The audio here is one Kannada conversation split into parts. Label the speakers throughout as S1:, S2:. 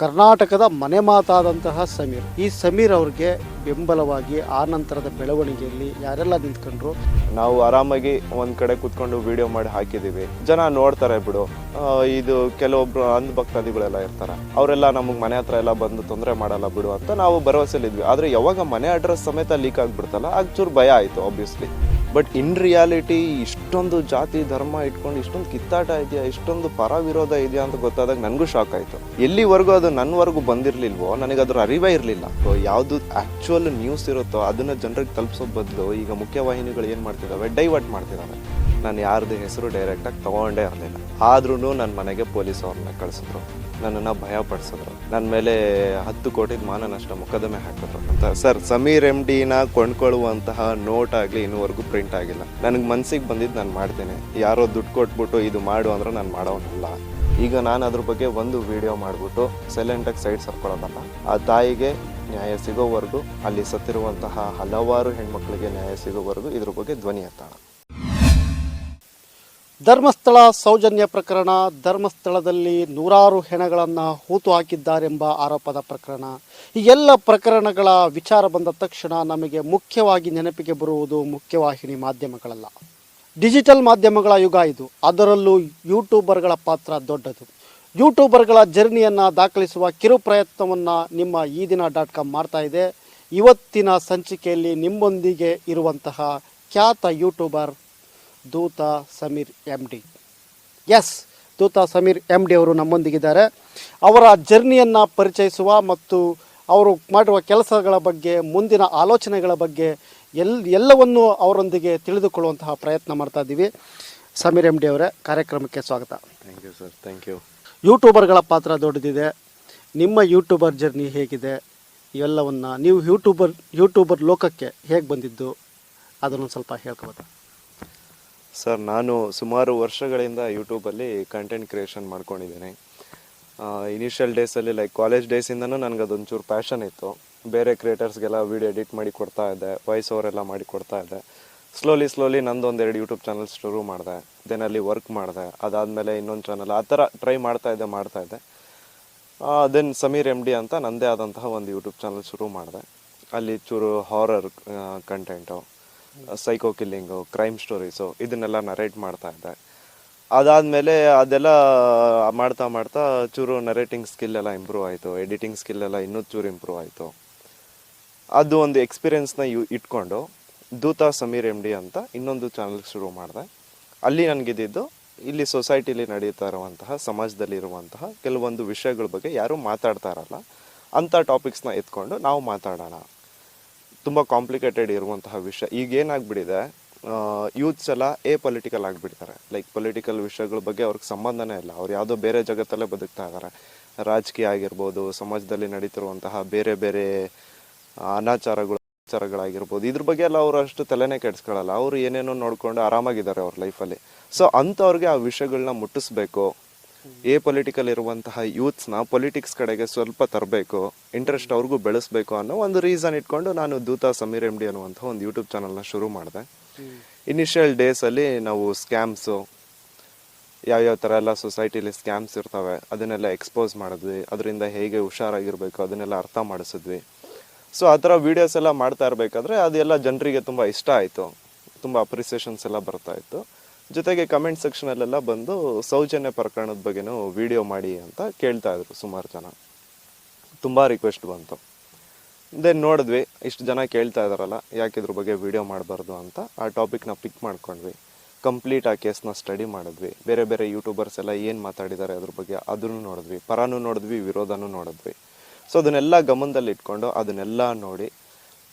S1: ಕರ್ನಾಟಕದ ಮನೆ ಮಾತಾದಂತಹ ಸಮೀರ್. ಈ ಸಮೀರ್ ಅವ್ರಿಗೆ ಬೆಂಬಲವಾಗಿ ಆ ನಂತರದ ಬೆಳವಣಿಗೆಯಲ್ಲಿ ಯಾರೆಲ್ಲ ನಿಂತ್ಕೊಂಡ್ರು?
S2: ನಾವು ಆರಾಮಾಗಿ ಒಂದ್ ಕಡೆ ಕುತ್ಕೊಂಡು ವಿಡಿಯೋ ಮಾಡಿ ಹಾಕಿದೀವಿ. ಜನ ನೋಡ್ತಾರೆ ಬಿಡು. ಇದು ಕೆಲವೊಬ್ರು ಅಂಧ ಭಕ್ತಾದಿಗಳೆಲ್ಲ ಇರ್ತಾರೆ. ಅವರೆಲ್ಲ ನಮಗೆ ಮನೆ ಹತ್ರ ಎಲ್ಲ ಬಂದು ತೊಂದರೆ ಮಾಡಲ್ಲ ಬಿಡು ಅಂತ ನಾವು ಭರವಸೆಲಿದ್ವಿ. ಆದ್ರೆ ಯಾವಾಗ ಮನೆ ಅಡ್ರೆಸ್ ಸಮೇತ ಲೀಕ್ ಆಗ್ಬಿಡ್ತಲ್ಲ ಆಗ ಚೂರು ಭಯ ಆಯ್ತು ಆಬ್ವಿಯಸ್ಲಿ ಬಟ್ ಇನ್ ರಿಯಾಲಿಟಿ ಇಷ್ಟೊಂದು ಜಾತಿ ಧರ್ಮ ಇಟ್ಕೊಂಡು ಇಷ್ಟೊಂದು ಕಿತ್ತಾಟ ಇದೆಯಾ, ಇಷ್ಟೊಂದು ಪರ ವಿರೋಧ ಇದೆಯಾ ಅಂತ ಗೊತ್ತಾದಾಗ ನನಗೂ ಶಾಕ್ ಆಯಿತು. ಎಲ್ಲಿವರೆಗೂ ಅದು ನನ್ನವರೆಗೂ ಬಂದಿರಲಿಲ್ವೋ ನನಗೆ ಅದರ ಅರಿವೇ ಇರಲಿಲ್ಲ. ಯಾವುದು ಆಕ್ಚುಯಲ್ ನ್ಯೂಸ್ ಇರುತ್ತೋ ಅದನ್ನು ಜನರಿಗೆ ತಲುಪಿಸೋ ಬದಲು ಈಗ ಮುಖ್ಯವಾಹಿನಿಗಳು ಏನು ಮಾಡ್ತಿದ್ದಾವೆ ಡೈವರ್ಟ್ ಮಾಡ್ತಿದ್ದಾವೆ ನಾನು ಯಾರ್ದು ಹೆಸರು ಡೈರೆಕ್ಟಾಗಿ ತಗೊಂಡೇ ಇರಲಿಲ್ಲ. ಆದ್ರೂ ನನ್ನ ಮನೆಗೆ ಪೊಲೀಸ್ ಅವ್ರನ್ನ ಕಳಿಸಿದ್ರು. ನನ್ನನ್ನು ಭಯ ಪಡಿಸಿದ್ರು ನನ್ನ ಮೇಲೆ ಹತ್ತು ಕೋಟಿದ ಮಾನ ನಷ್ಟ ಮೊಕದ್ದಮೆ ಹಾಕಿದ್ರು ಅಂತ. ಸರ್ ಸಮೀರ್ ಎಂ ಡಿನ ಕೊಂಡ್ಕೊಳ್ಳುವಂತಹ ನೋಟ್ ಆಗಲಿ ಇನ್ನೂವರೆಗೂ ಪ್ರಿಂಟ್ ಆಗಿಲ್ಲ. ನನಗೆ ಮನ್ಸಿಗೆ ಬಂದಿದ್ದು ನಾನು ಮಾಡ್ತೇನೆ. ಯಾರೋ ದುಡ್ಡು ಕೊಟ್ಬಿಟ್ಟು ಇದು ಮಾಡು ಅಂದ್ರೆ ನಾನು ಮಾಡೋನಲ್ಲ. ಈಗ ನಾನು ಅದ್ರ ಬಗ್ಗೆ ಒಂದು ವಿಡಿಯೋ ಮಾಡಿಬಿಟ್ಟು ಸೈಲೆಂಟಾಗಿ ಸೈಡ್ ಸರ್ಕೊಳ್ಳೋದಲ್ಲ. ಆ ತಾಯಿಗೆ ನ್ಯಾಯ ಸಿಗೋವರೆಗೂ, ಅಲ್ಲಿ ಸತ್ತಿರುವಂತಹ ಹಲವಾರು ಹೆಣ್ಮಕ್ಳಿಗೆ ನ್ಯಾಯ ಸಿಗೋವರೆಗೂ ಇದ್ರ ಬಗ್ಗೆ ಧ್ವನಿ ಎತ್ತಾಳ
S1: ಧರ್ಮಸ್ಥಳ ಸೌಜನ್ಯ ಪ್ರಕರಣ ಧರ್ಮಸ್ಥಳದಲ್ಲಿ ನೂರಾರು ಹೆಣಗಳನ್ನು ಹೂತು ಹಾಕಿದ್ದಾರೆಂಬ ಆರೋಪದ ಪ್ರಕರಣ. ಈ ಎಲ್ಲ ಪ್ರಕರಣಗಳ ವಿಚಾರ ಬಂದ ತಕ್ಷಣ ನಮಗೆ ಮುಖ್ಯವಾಗಿ ನೆನಪಿಗೆ ಬರುವುದು ಮುಖ್ಯವಾಹಿನಿ ಮಾಧ್ಯಮಗಳಲ್ಲ. ಡಿಜಿಟಲ್ ಮಾಧ್ಯಮಗಳ ಯುಗ ಇದು. ಅದರಲ್ಲೂ ಯೂಟ್ಯೂಬರ್ಗಳ ಪಾತ್ರ ದೊಡ್ಡದು. ಯೂಟ್ಯೂಬರ್ಗಳ ಜರ್ನಿಯನ್ನು ದಾಖಲಿಸುವ ಕಿರು ಪ್ರಯತ್ನವನ್ನು ನಿಮ್ಮ ಈ ದಿನ ಡಾಟ್ ಕಾಮ್ ಮಾಡ್ತಾ ಇದೆ. ಇವತ್ತಿನ ಸಂಚಿಕೆಯಲ್ಲಿ ನಿಮ್ಮೊಂದಿಗೆ ಇರುವಂತಹ ಖ್ಯಾತ ಯೂಟ್ಯೂಬರ್ ದೂತ ಸಮೀರ್ ಎಂ ಡಿ ಎಸ್ ದೂತ ಸಮೀರ್ ಎಂ ಡಿ ಅವರು ನಮ್ಮೊಂದಿಗಿದ್ದಾರೆ. ಅವರ ಜರ್ನಿಯನ್ನು ಪರಿಚಯಿಸುವ ಮತ್ತು ಅವರು ಮಾಡುವ ಕೆಲಸಗಳ ಬಗ್ಗೆ ಮುಂದಿನ ಆಲೋಚನೆಗಳ ಬಗ್ಗೆ ಎಲ್ ಎಲ್ಲವನ್ನು ಅವರೊಂದಿಗೆ ತಿಳಿದುಕೊಳ್ಳುವಂತಹ ಪ್ರಯತ್ನ ಮಾಡ್ತಾ ಇದ್ದೀವಿ. ಸಮೀರ್ ಎಂ ಡಿ ಅವರೇ ಕಾರ್ಯಕ್ರಮಕ್ಕೆ ಸ್ವಾಗತ.
S2: Thank you sir thank you
S1: ಯೂಟ್ಯೂಬರ್ಗಳ ಪಾತ್ರ ದೊಡ್ಡದಿದೆ. ನಿಮ್ಮ ಯೂಟ್ಯೂಬರ್ ಜರ್ನಿ ಹೇಗಿದೆ? ಇವೆಲ್ಲವನ್ನು ನೀವು ಯೂಟ್ಯೂಬರ್ ಯೂಟ್ಯೂಬರ್ ಲೋಕಕ್ಕೆ ಹೇಗೆ ಬಂದಿದ್ದು? ಅದನ್ನು ಸ್ವಲ್ಪ ಹೇಳ್ಕೊಬೋದಾ?
S2: ಸರ್, ನಾನು ಸುಮಾರು ವರ್ಷಗಳಿಂದ ಯೂಟ್ಯೂಬಲ್ಲಿ ಕಂಟೆಂಟ್ ಕ್ರಿಯೇಷನ್ ಮಾಡ್ಕೊಂಡಿದ್ದೀನಿ. ಇನಿಷಿಯಲ್ ಡೇಸಲ್ಲಿ ಲೈಕ್ ಕಾಲೇಜ್ ಡೇಸಿಂದನೂ ನನಗೆ ಅದೊಂಚೂರು ಪ್ಯಾಷನ್ ಇತ್ತು. ಬೇರೆ ಕ್ರಿಯೇಟರ್ಸ್ಗೆಲ್ಲ ವೀಡಿಯೋ ಎಡಿಟ್ ಮಾಡಿ ಕೊಡ್ತಾ ಇದ್ದೆ ವಾಯ್ಸ್ ಓವರೆಲ್ಲ ಮಾಡಿ ಕೊಡ್ತಾ ಇದ್ದೆ. ಸ್ಲೋಲಿ ಸ್ಲೋಲಿ ನಂದು ಒಂದೆರಡು ಯೂಟ್ಯೂಬ್ ಚಾನಲ್ ಶುರು ಮಾಡಿದೆ. ದೆನ್ ಅಲ್ಲಿ ವರ್ಕ್ ಮಾಡಿದೆ. ಅದಾದಮೇಲೆ ಇನ್ನೊಂದು ಚಾನಲ್ ಆ ಥರ ಟ್ರೈ ಮಾಡ್ತಾ ಇದ್ದೆ ಮಾಡ್ತಾ ಇದ್ದೆ. ದೆನ್ ಸಮೀರ್ ಎಂ ಡಿ ಅಂತ ನನ್ನದೇ ಆದಂತಹ ಒಂದು ಯೂಟ್ಯೂಬ್ ಚಾನಲ್ ಶುರು ಮಾಡಿದೆ. ಅಲ್ಲಿ ಚೂರು horror content psycho killing crime stories ಇದನ್ನೆಲ್ಲ ನರೇಟ್ ಮಾಡ್ತಾ ಇದ್ದೆ. ಅದಾದಮೇಲೆ ಅದೆಲ್ಲ ಮಾಡ್ತಾ ಮಾಡ್ತಾ ಚೂರು ನರೇಟಿಂಗ್ ಸ್ಕಿಲ್ ಎಲ್ಲ ಇಂಪ್ರೂವ್ ಆಯಿತು. ಎಡಿಟಿಂಗ್ ಸ್ಕಿಲ್ ಎಲ್ಲ ಇನ್ನೂ ಚೂರು ಇಂಪ್ರೂವ್ ಆಯಿತು. ಅದು ಒಂದು ಎಕ್ಸ್ಪೀರಿಯೆನ್ಸ್ನ ಯು, ಇಟ್ಕೊಂಡು ದೂತ ಸಮೀರ್ ಎಂ ಡಿ ಅಂತ ಇನ್ನೊಂದು ಚಾನಲ್ ಶುರು ಮಾಡಿದೆ. ಅಲ್ಲಿ ನನಗಿದ್ದು ಇಲ್ಲಿ ಸೊಸೈಟಿಲಿ ನಡೀತಾ ಇರುವಂತಹ, ಸಮಾಜದಲ್ಲಿ ಇರುವಂತಹ ಕೆಲವೊಂದು ವಿಷಯಗಳ ಬಗ್ಗೆ ಯಾರೂ ಮಾತಾಡ್ತಾ ಇರಲ್ಲ. ಅಂಥ ಟಾಪಿಕ್ಸ್ನ ಎತ್ಕೊಂಡು ನಾವು ಮಾತಾಡೋಣ. ತುಂಬ ಕಾಂಪ್ಲಿಕೇಟೆಡ್ ಇರುವಂತಹ ವಿಷಯ. ಈಗ ಏನಾಗ್ಬಿಟ್ಟಿದೆ ಯೂತ್ಸ್ ಎಲ್ಲ ಎ ಪೊಲಿಟಿಕಲ್ ಆಗಿಬಿಡ್ತಾರೆ. ಲೈಕ್ ಪೊಲಿಟಿಕಲ್ ವಿಷಯಗಳ ಬಗ್ಗೆ ಅವ್ರಿಗೆ ಸಂಬಂಧನೇ ಇಲ್ಲ. ಅವ್ರು ಯಾವುದೋ ಬೇರೆ ಜಗತ್ತಲ್ಲೇ ಬದುಕ್ತಾ ಇದ್ದಾರೆ. ರಾಜಕೀಯ ಆಗಿರ್ಬೋದು, ಸಮಾಜದಲ್ಲಿ ನಡೀತಿರುವಂತಹ ಬೇರೆ ಬೇರೆ ಅನಾಚಾರಗಳು ಆಚಾರಗಳಾಗಿರ್ಬೋದು ಇದ್ರ ಬಗ್ಗೆ ಎಲ್ಲ ಅವರು ಅಷ್ಟು ತಲೆನೇ ಕೆಡಿಸ್ಕೊಳ್ಳಲ್ಲ ಅವರು ಏನೇನೋ ನೋಡ್ಕೊಂಡು ಆರಾಮಾಗಿದ್ದಾರೆ ಅವ್ರ ಲೈಫಲ್ಲಿ ಸೊ ಅಂಥವ್ರಿಗೆ ಆ ವಿಷಯಗಳನ್ನ ಮುಟ್ಟಿಸ್ಬೇಕು. ಎ ಪೊಲಿಟಿಕಲ್ ಇರುವಂತಹ ಯೂತ್ಸ್ನ ಪೊಲಿಟಿಕ್ಸ್ ಕಡೆಗೆ ಸ್ವಲ್ಪ ತರಬೇಕು ಇಂಟ್ರೆಸ್ಟ್ ಅವ್ರಿಗೂ ಬೆಳೆಸ್ಬೇಕು ಅನ್ನೋ ಒಂದು ರೀಸನ್ ಇಟ್ಕೊಂಡು ನಾನು ದೂತ ಸಮೀರ್ ಎಂ ಡಿ ಅನ್ನುವಂಥ ಒಂದು ಯೂಟ್ಯೂಬ್ ಚಾನಲ್ನ ಶುರು ಮಾಡಿದೆ. ಇನಿಷಿಯಲ್ ಡೇಸಲ್ಲಿ ನಾವು ಸ್ಕ್ಯಾಮ್ಸು ಯಾವ್ಯಾವ ಥರ ಎಲ್ಲ ಸೊಸೈಟಿಲಿ ಸ್ಕ್ಯಾಮ್ಸ್ ಇರ್ತವೆ, ಅದನ್ನೆಲ್ಲ ಎಕ್ಸ್ಪೋಸ್ ಮಾಡಿದ್ವಿ, ಅದರಿಂದ ಹೇಗೆ ಹುಷಾರಾಗಿರಬೇಕು, ಅದನ್ನೆಲ್ಲ ಅರ್ಥ ಮಾಡಿಸಿದ್ವಿ. ಸೊ ಆ ಥರ ವೀಡಿಯೋಸ್ ಎಲ್ಲ ಮಾಡ್ತಾ ಇರಬೇಕಾದ್ರೆ, ಅದೆಲ್ಲ ಜನರಿಗೆ ತುಂಬ ಇಷ್ಟ ಆಯಿತು. ತುಂಬ ಅಪ್ರಿಸಿಯೇಷನ್ಸ್ ಎಲ್ಲ ಬರ್ತಾ ಇತ್ತು. ಜೊತೆಗೆ ಕಮೆಂಟ್ ಸೆಕ್ಷನಲ್ಲೆಲ್ಲ ಬಂದು ಸೌಜನ್ಯ ಪ್ರಕರಣದ ಬಗ್ಗೆನೂ ವಿಡಿಯೋ ಮಾಡಿ ಅಂತ ಕೇಳ್ತಾ ಇದ್ರು ಸುಮಾರು ಜನ. ತುಂಬ ರಿಕ್ವೆಸ್ಟ್ ಬಂತು. ದೆನ್ ನೋಡಿದ್ವಿ, ಇಷ್ಟು ಜನ ಕೇಳ್ತಾ ಇದಾರಲ್ಲ, ಯಾಕೆ ಇದ್ರ ಬಗ್ಗೆ ವಿಡಿಯೋ ಮಾಡಬಾರ್ದು ಅಂತ. ಆ ಟಾಪಿಕ್ನ ಪಿಕ್ ಮಾಡ್ಕೊಂಡ್ವಿ. ಕಂಪ್ಲೀಟ್ ಆ ಕೇಸ್ನ ಸ್ಟಡಿ ಮಾಡಿದ್ವಿ. ಬೇರೆ ಬೇರೆ ಯೂಟ್ಯೂಬರ್ಸ್ ಎಲ್ಲ ಏನು ಮಾತಾಡಿದ್ದಾರೆ ಅದ್ರ ಬಗ್ಗೆ ಅದನ್ನು ನೋಡಿದ್ವಿ. ಪರಾನು ನೋಡಿದ್ವಿ, ವಿರೋಧನೂ ನೋಡಿದ್ವಿ. ಸೊ ಅದನ್ನೆಲ್ಲ ಗಮನದಲ್ಲಿ ಇಟ್ಕೊಂಡು ಅದನ್ನೆಲ್ಲ ನೋಡಿ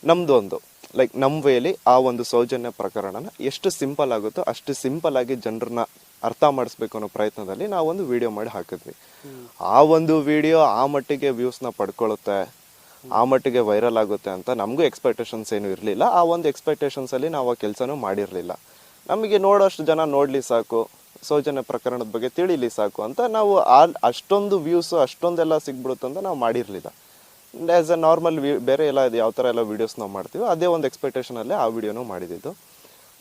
S2: ನಮ್ದು ಒಂದು ಲೈಕ್ ನಮ್ಮ ವೇಲಿ ಆ ಒಂದು ಸೌಜನ್ಯ ಪ್ರಕರಣನ ಎಷ್ಟು ಸಿಂಪಲ್ ಆಗುತ್ತೋ ಅಷ್ಟು ಸಿಂಪಲ್ ಆಗಿ ಜನರನ್ನ ಅರ್ಥ ಮಾಡಿಸ್ಬೇಕು ಅನ್ನೋ ಪ್ರಯತ್ನದಲ್ಲಿ ನಾವು ಒಂದು ವಿಡಿಯೋ ಮಾಡಿ ಹಾಕಿದ್ವಿ. ಆ ಒಂದು ವಿಡಿಯೋ ಆ ಮಟ್ಟಿಗೆ ವ್ಯೂಸ್ನ ಪಡ್ಕೊಳ್ಳುತ್ತೆ ಆ ಮಟ್ಟಿಗೆ ವೈರಲ್ ಆಗುತ್ತೆ ಅಂತ ನಮಗೂ ಎಕ್ಸ್ಪೆಕ್ಟೇಷನ್ಸ್ ಏನು ಇರಲಿಲ್ಲ. ಆ ಒಂದು ಎಕ್ಸ್ಪೆಕ್ಟೇಷನ್ಸಲ್ಲಿ ನಾವು ಆ ಕೆಲಸನೂ ಮಾಡಿರಲಿಲ್ಲ. ನಮಗೆ ನೋಡೋಷ್ಟು ಜನ ನೋಡಲಿ ಸಾಕು ಸೌಜನ್ಯ ಪ್ರಕರಣದ ಬಗ್ಗೆ ತಿಳಿಲಿ ಸಾಕು ಅಂತ ನಾವು ಆ ಅಷ್ಟೊಂದು ವ್ಯೂಸು ಅಷ್ಟೊಂದೆಲ್ಲ ಸಿಗ್ಬಿಡುತ್ತೆ ಅಂತ ನಾವು ಮಾಡಿರಲಿಲ್ಲ. ಆ್ಯಸ್ ಅ ನಾರ್ಮಲ್ ವಿ ಬೇರೆ ಎಲ್ಲ ಇದು ಯಾವ ಥರ ಎಲ್ಲ ವೀಡಿಯೋಸ್ ನಾವು ಮಾಡ್ತೀವಿ ಅದೇ ಒಂದು ಎಕ್ಸ್ಪೆಕ್ಟೇಷನಲ್ಲೇ ಆ ವಿಡಿಯೋನೂ ಮಾಡಿದ್ದು